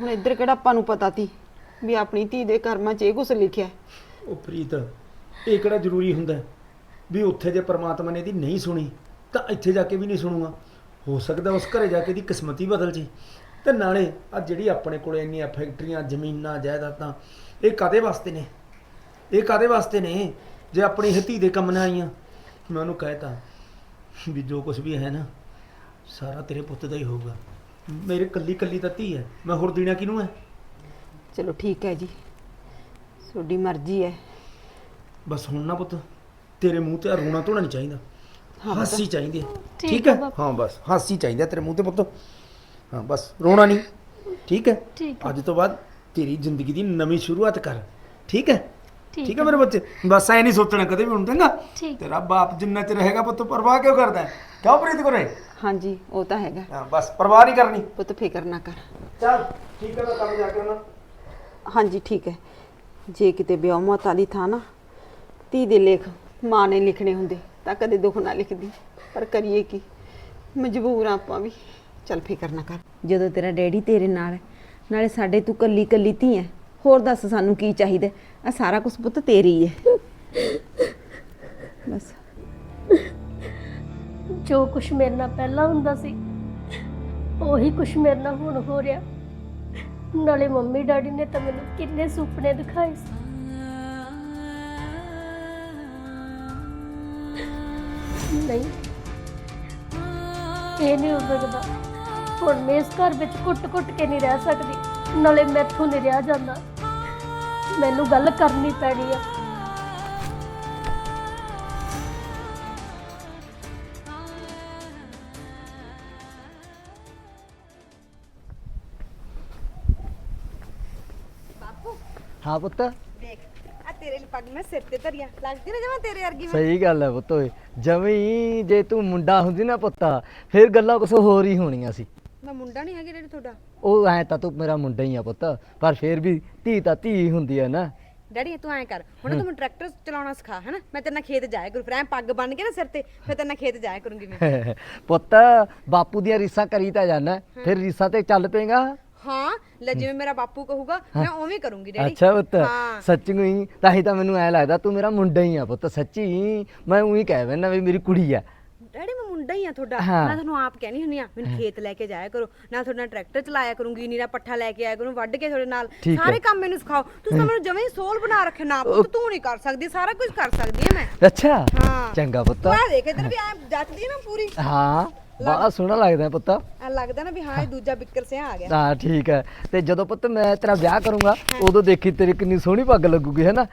ਹੁਣ ਇੱਧਰ ਕਿਹੜਾ ਆਪਾਂ ਨੂੰ ਪਤਾ ਤੀ ਵੀ ਆਪਣੀ ਧੀ ਦੇ ਕਰਮਾਂ 'ਚ ਇਹ ਕੁਛ ਲਿਖਿਆ ਹੈ। ਉਹ ਪ੍ਰੀਤ, ਇਹ ਕਿਹੜਾ ਜ਼ਰੂਰੀ ਹੁੰਦਾ ਹੈ? ਵੀ ਉੱਥੇ ਜੇ ਪ੍ਰਮਾਤਮਾ ਨੇ ਇਹਦੀ ਨਹੀਂ ਸੁਣੀ, ਤਾਂ ਇੱਥੇ ਜਾ ਕੇ ਵੀ ਨਹੀਂ ਸੁਣੂਗਾ। ਹੋ ਸਕਦਾ ਉਸ ਘਰੇ ਜਾ ਕੇ ਦੀ ਕਿਸਮਤ ਹੀ ਬਦਲ ਜੇ। ਤੇ ਨਾਲੇ ਆ ਜਿਹੜੀ ਆਪਣੇ ਕੋਲੇ ਇੰਨੀਆਂ ਫੈਕਟਰੀਆਂ, ਜ਼ਮੀਨਾਂ, ਜਾਇਦਾਦਾਂ, ਇਹ ਕਾਦੇ ਵਾਸਤੇ ਨੇ? ਇਹ ਕਾਦੇ ਵਾਸਤੇ ਨੇ? ਜੇ ਆਪਣੀ ਹਤੀ ਦੇ ਕੰਮ ਨਾ ਆਈਆਂ, ਮੈਂ ਉਹਨੂੰ ਕਹਿਤਾ ਵੀ ਜੋ ਕੁਝ ਵੀ ਹੈ ਨਾ, ਸਾਰਾ ਤੇਰੇ ਪੁੱਤ ਦਾ ਹੀ ਹੋਊਗਾ। ਮੇਰੇ ਕੱਲੀ ਕੱਲੀ ਤਾਂ ਧੀ ਹੈ। ਮੈਂ ਹੋਰ ਦੇਣਾ ਕਿਹਨੂੰ ਹੈ? ਚਲੋ ਠੀਕ ਹੈ ਜੀ। ਤੁਹਾਡੀ ਮਰਜ਼ੀ ਹੈ। ਬਸ ਹੁਣ ਨਾ ਪੁੱਤ ਤੇਰੇ ਮੂੰਹ ਤੇ ਆਹ ਰੋਣਾ ਧੋਣਾ ਨਹੀਂ ਚਾਹੀਦਾ। ਹਾਸੀ ਚਾਹੀਦੀ ਹੈ। ਠੀਕ ਠੀਕ ਹੈ ਹੈ? ਬਾਪੂ। ਹਾਂ ਬਸ। ਹਾਸੀ ਚਾਹੀਦਾ ਤੇਰੇ ਮੂੰਹ ਤੇ ਪੁੱਤ। ਹਾਂ ਬਸ। ਰੋਣਾ ਨਹੀਂ ਠੀਕ ਹੈ? ਠੀਕ ਅੱਜ ਤੋਂ ਬਾਅਦ ਤੇਰੀ ਜ਼ਿੰਦਗੀ ਦੀ ਨਵੀਂ ਸ਼ੁਰੂਆਤ ਕਰ। ਠੀਕ ਹੈ? ਠੀਕ ਹੈ। ਮੇਰੇ ਬੱਚੇ? ਬਸ ਐ ਨਹੀਂ ਸੋਚਣਾ ਕਦੇ ਵੀ ਹੁਣ ਚੰਗਾ? ਠੀਕ। ਤੇਰਾ ਬਾਪ ਜਿੰਨਾ ਚਿਰ ਰਹੇਗਾ ਪੁੱਤ ਪਰਵਾਹ ਕਿਉਂ ਕਰਦਾ ਹੈ? ਕਿਉਂ ਪ੍ਰੀਤ ਕਰੇ ਹਾਂਜੀ ਉਹ ਤਾਂ ਹੈਗਾ। ਹਾਂ ਬਸ ਪਰਵਾਹ ਨਹੀਂ ਕਰਨੀ। ਪੁੱਤ ਫਿਕਰ ਨਾ ਕਰ। ਚੱਲ ਠੀਕ ਹੈ ਮੈਂ ਕੰਮ ਜਾ ਕੇ ਆਉਣਾ। ਹਾਂਜੀ ਠੀਕ ਹੈ। ਜੇ ਕਿਤੇ ਵਿਆਹ ਮਾਤਾ ਦੀ ਥਾਂ ਨਾ ਧੀ ਦੇ ਲੇਖ ਮਾਂ ਨੇ ਲਿਖਣੇ ਹੁੰਦੇ ਤਾਂ ਕਦੇ ਦੁੱਖ ਨਾ ਲਿਖਦੀ। ਪਰ ਕਰੀਏ ਕੀ? ਮਜਬੂਰ ਆ ਆਪਾਂ ਵੀ। ਚੱਲ ਫਿਕਰ ਨਾ ਕਰ। ਜਦੋਂ ਤੇਰਾ ਡੈਡੀ ਤੇਰੇ ਨਾਲ ਹੈ ਨਾਲੇ ਸਾਡੇ ਤੂੰ ਕੱਲੀ ਕੱਲੀ ਧੀ ਹੈ ਹੋਰ ਦੱਸ ਸਾਨੂੰ ਕੀ ਚਾਹੀਦਾ? ਆ ਸਾਰਾ ਕੁਝ ਪੁੱਤ ਤੇਰੀ ਹੈ ਬਸ। ਜੋ ਕੁਛ ਮੇਰੇ ਨਾਲ ਪਹਿਲਾਂ ਹੁੰਦਾ ਸੀ ਉਹੀ ਕੁਛ ਮੇਰੇ ਨਾਲ ਹੁਣ ਹੋ ਰਿਹਾ। ਨਾਲੇ ਮੰਮੀ ਡੈਡੀ ਨੇ ਤਾਂ ਮੈਨੂੰ ਕਿੰਨੇ ਸੁਪਨੇ ਦਿਖਾਏ ਸੀ। ਨਹੀਂ, ਇਹ ਨਹੀਂ ਹੋ ਸਕਦਾ। ਹੁਣ ਮੈਂ ਇਸ ਘਰ ਵਿੱਚ ਕੁੱਟ-ਕੁੱਟ ਕੇ ਨਹੀਂ ਰਹਿ ਸਕਦੀ। ਨਾਲੇ ਮੈਥੋਂ ਨਹੀਂ ਰਿਹਾ ਜਾਂਦਾ। ਮੈਨੂੰ ਗੱਲ ਕਰਨੀ ਪੈਣੀ ਆ। ਹਾਂ ਪੁੱਤ। ਦੇਖ ਆ ਤੇਰੇ ਲਈ ਪੱਗ ਮੈਂ ਸਿਰ ਤੇ ਧਰੀਆ। ਲੱਗਦੀ ਨਾ ਜਮਾ ਤੇਰੇ ਵਰਗੀ ਮੈਂ। ਸਹੀ ਗੱਲ ਹੈ ਪੁੱਤ ਓਏ। ਜਮੀ ਜੇ ਤੂੰ ਮੁੰਡਾ ਹੁੰਦੀ ਨਾ ਪੁੱਤਾ ਫਿਰ ਗੱਲਾਂ ਕੁਛ ਹੋਰ ਹੀ ਹੋਣੀਆਂ ਸੀ। ਮੈਂ ਮੁੰਡਾ ਨਹੀਂ ਹੈਗੀ ਡੈਡੀ ਤੁਹਾਡਾ। ਉਹ ਐ ਤਾਂ ਤੂੰ ਮੇਰਾ ਮੁੰਡਾ ਹੀ ਆ ਪੁੱਤ ਪਰ ਫਿਰ ਵੀ ਧੀ ਤਾਂ ਧੀ ਹੁੰਦੀ ਹੈ ਨਾ। ਡੈਡੀ ਤੂੰ ਐਂ ਕਰ ਹੁਣ ਤੂੰ ਮੈਨੂੰ ਟਰੈਕਟਰ ਚਲਾਉਣਾ ਸਿਖਾ ਹੈਨਾ? ਮੈਂ ਤੇਰੇ ਨਾਲ ਖੇਤ ਜਾਇਆ ਕਰੂ ਫਿਰ ਐਂ ਪੱਗ ਬੰਨ ਕੇ ਨਾ ਸਿਰ ਤੇ ਫਿਰ ਤੇਰੇ ਨਾਲ ਖੇਤ ਜਾਇਆ ਕਰੂੰਗੀ ਮੈਂ। ਪੁੱਤ ਬਾਪੂ ਦੀਆਂ ਰੀਸਾਂ ਕਰੀ ਤਾਂ ਜਾਣਾ ਫਿਰ ਰੀਸਾਂ ਤੇ ਚੱਲ ਪੇਗਾ ਹਾਂ ਲੈ ਜਿਵੇਂ ਮੇਰਾ ਬਾਪੂ ਕਹੂਗਾ ਮੈਂ ਉਵੇਂ ਕਰੂੰਗੀ ਡੈਡੀ। ਅੱਛਾ ਪੁੱਤ ਹਾਂ। ਸੱਚੀ ਹੀ ਤਾਂ ਹੀ ਤਾਂ ਮੈਨੂੰ ਐ ਲੱਗਦਾ ਤੂੰ ਮੇਰਾ ਮੁੰਡਾ ਹੀ ਆ ਪੁੱਤ ਸੱਚੀ। ਮੈਂ ਉਹੀ ਕਹਿ ਬੈਨਾ ਵੀ ਮੇਰੀ ਕੁੜੀ ਆ। ਡੈਡੀ ਮੈਂ ਮੁੰਡਾ ਹੀ ਆ ਤੁਹਾਡਾ। ਹਾਂ। ਮੈਂ ਤੁਹਾਨੂੰ ਆਪ ਕਹਿਣੀ ਹੁੰਨੀ ਆ ਮੈਨੂੰ ਖੇਤ ਲੈ ਕੇ ਜਾਇਆ ਕਰੋ। ਨਾਲ ਤੁਹਾਡੇ ਟਰੈਕਟਰ ਚਲਾਇਆ ਕਰੂੰਗੀ ਨੀਰਾ ਪੱਠਾ ਲੈ ਕੇ ਆਇਆ ਕਰੂੰ ਵੱਢ ਕੇ ਤੁਹਾਡੇ ਨਾਲ। ਠੀਕ ਹੈ। ਸਾਰੇ ਕੰਮ ਮੈਨੂੰ ਸਿਖਾਓ। ਤੁਸੀਂ ਤਾਂ ਮੈਨੂੰ ਜਵੇਂ ਸੋਲ ਬਣਾ ਰੱਖਿਆ ਨਾ ਪੁੱਤ ਤੂੰ ਨਹੀਂ ਕਰ ਸਕਦੀ ਸਾਰਾ ਕੁਝ ਕਰ ਸਕਦੀ ਆ ਮੈਂ। ਅੱਛਾ। ਹਾਂ। ਚੰਗਾ ਪੁੱਤ। ਆ ਦੇਖ ਇਧਰ ਵੀ ਐ ਜੱਚਦੀ ਆ ਨਾ ਪੂਰੀ। ਹਾਂ। ਬੜਾ ਸੋਹਣਾ ਲੱਗਦਾ ਪੁੱਤ। ਐ ਲੱਗਦਾ ਨਾ ਵੀ ਹਾਂ ਇਹ ਦੂਜਾ ਬਿੱਕਰ ਸਿਆ ਆ ਗਿਆ। ਹਾਂ ਠੀਕ ਹੈ। ਤੇ ਜਦੋਂ ਪੁੱਤ ਮੈਂ ਤੇਰਾ ਵਿਆਹ ਕਰੂੰਗਾ ਉਦੋਂ ਦੇਖੀ ਤੇਰੀ ਕਿੰਨੀ ਸੋਹਣੀ ਪੱਗ ਲੱਗੂਗੀ ਹੈ ਨਾ?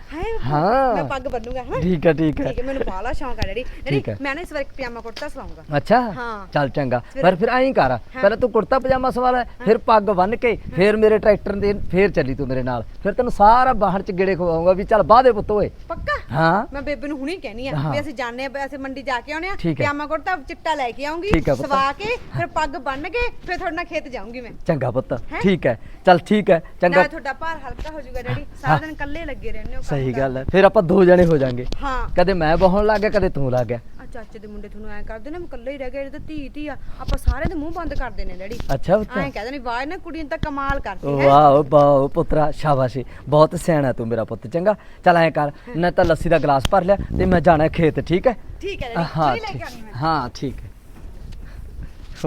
ਹਾਂ। ਮੈਂ ਪੱਗ ਬੰਨੂਗਾ ਹਾਂ ਠੀਕ ਹੈ ਠੀਕ ਹੈ। ਠੀਕ ਹੈ ਮੈਨੂੰ ਬਾਲਾ ਸ਼ੌਂਕ ਆ ਡੈਡੀ। ਡੈਡੀ ਹੈ। ਮੈਂ ਨਾ ਇਸ ਵਾਰ ਇੱਕ ਪਜਾਮਾ ਕੁੜਤਾ ਸਵਾਉਂਗਾ ਅੱਛਾ? ਹਾਂ। ਚੱਲ ਚੰਗਾ। ਪਰ ਫਿਰ ਐਂ ਕਰ ਪਹਿਲਾਂ ਤੂੰ ਕੁੜਤਾ ਪਜਾਮਾ ਸਵਾ ਲੈ ਫਿਰ ਪੱਗ ਬੰਨ ਕੇ ਫਿਰ ਮੇਰੇ ਟਰੈਕਟਰ ਦੇ ਫਿਰ ਚੱਲੀ ਤੂੰ ਮੇਰੇ ਨਾਲ। ਫਿਰ ਤੈਨੂੰ ਸਾਰਾ ਬਾਹਰ ਚ ਗੇੜੇ ਖਵਾਉਂਗਾ ਵੀ ਚੱਲ ਬਾਹ ਦੇ ਪੁੱਤ ਓਏ। ਪੱਕਾ? ਹਾਂ। ਮੈਂ ਬੇਬੇ ਨੂੰ ਹੁਣੇ ਕਹਿਣੀ ਆ ਹਾਂ। ਵੀ ਅਸੀਂ ਜਾਣੇ ਆ ਅਸੀਂ ਮੰਡੀ ਜਾ ਕੇ ਆਉਣੇ ਆ ਹੈ। ਪਜਾਮਾ ਕੁੜਤਾ ਚਿੱਟਾ ਲੈ ਕੇ ਆਉਂਗੀ। ਠੀਕ ਹੈ ਪੁੱਤ। ਸਵਾ ਕੇ ਫਿਰ ਪੱਗ ਬੰਨ ਕੇ ਫਿਰ ਤੁਹਾਡੇ ਨਾਲ ਖੇਤ ਜਾਊਂਗੀ ਮੈਂ। ਚੰਗਾ ਪੁੱਤ ਠੀਕ ਹੈ। ਚੱਲ ਠੀਕ ਹੈ ਚੰਗਾ। ਨਾਲੇ ਤੁਹਾਡਾ ਭਾਰ ਹਲਕਾ ਹੋ ਜਾਊਗਾ ਡੈਡੀ। ਸਾਰਾ ਦਿਨ ਇਕੱਲੇ ਲੱਗੇ ਰਹਿੰਦੇ ਹੋ ਕੰਮ ਸਹੀ। ਗੱਲ ਹੈ ਫਿਰ ਆਪਾਂ ਦੋ ਜਣੇ ਹੋ ਜਾਾਂਗੇ। ਹਾਂ। ਕਦੇ ਮੈਂ ਬਹਾਉਣ ਲੱਗ ਗਿਆ ਕਦੇ ਤੂੰ ਲੱਗ ਗਿਆ। ਆ ਚਾਚੇ ਦੇ ਮੁੰਡੇ ਤੁਹਾਨੂੰ ਐਂ ਕਰਦੇ ਨੇ ਮੈਂ ਇਕੱਲੇ ਹੀ ਰਹਿ ਗਿਆ ਇਹ ਤਾਂ ਧੀ ਧੀ ਆ। ਆਪਾਂ ਸਾਰੇ ਦੇ ਮੂੰਹ ਬੰਦ ਕਰਦੇ ਨੇ ਡੈਡੀ। ਅੱਛਾ ਪੁੱਤ। ਐਂ ਕਹਿੰਦੇ ਨੇ ਵਾਹ ਨਾ ਕੁੜੀ ਨੇ ਤਾਂ ਕਮਾਲ ਕਰਤੀ ਹੈ। ਵਾਹ ਵਾਹ ਪੁੱਤਰਾ ਸ਼ਾਬਾਸ਼ੀ। ਬਹੁਤ ਸਿਆਣਾ ਤੂੰ ਮੇਰਾ ਪੁੱਤ ਚੰਗਾ। ਚੱਲ ਐਂ ਕਰ ਮੈਂ ਤਾਂ ਲੱਸੀ ਦਾ ਗਲਾਸ ਭਰ ਲਿਆ ਤੇ ਮੈਂ ਜਾਣਾ ਖੇਤ ਠੀਕ ਹੈ? ਠੀਕ ਹੈ ਡੈਡੀ ਹਾਂ ਕੋਈ ਲੈ ਕੇ ਠੀਕ- ਆਉਣੀ ਮੈਂ ਹਾਂ ਠੀਕ ਹੈ।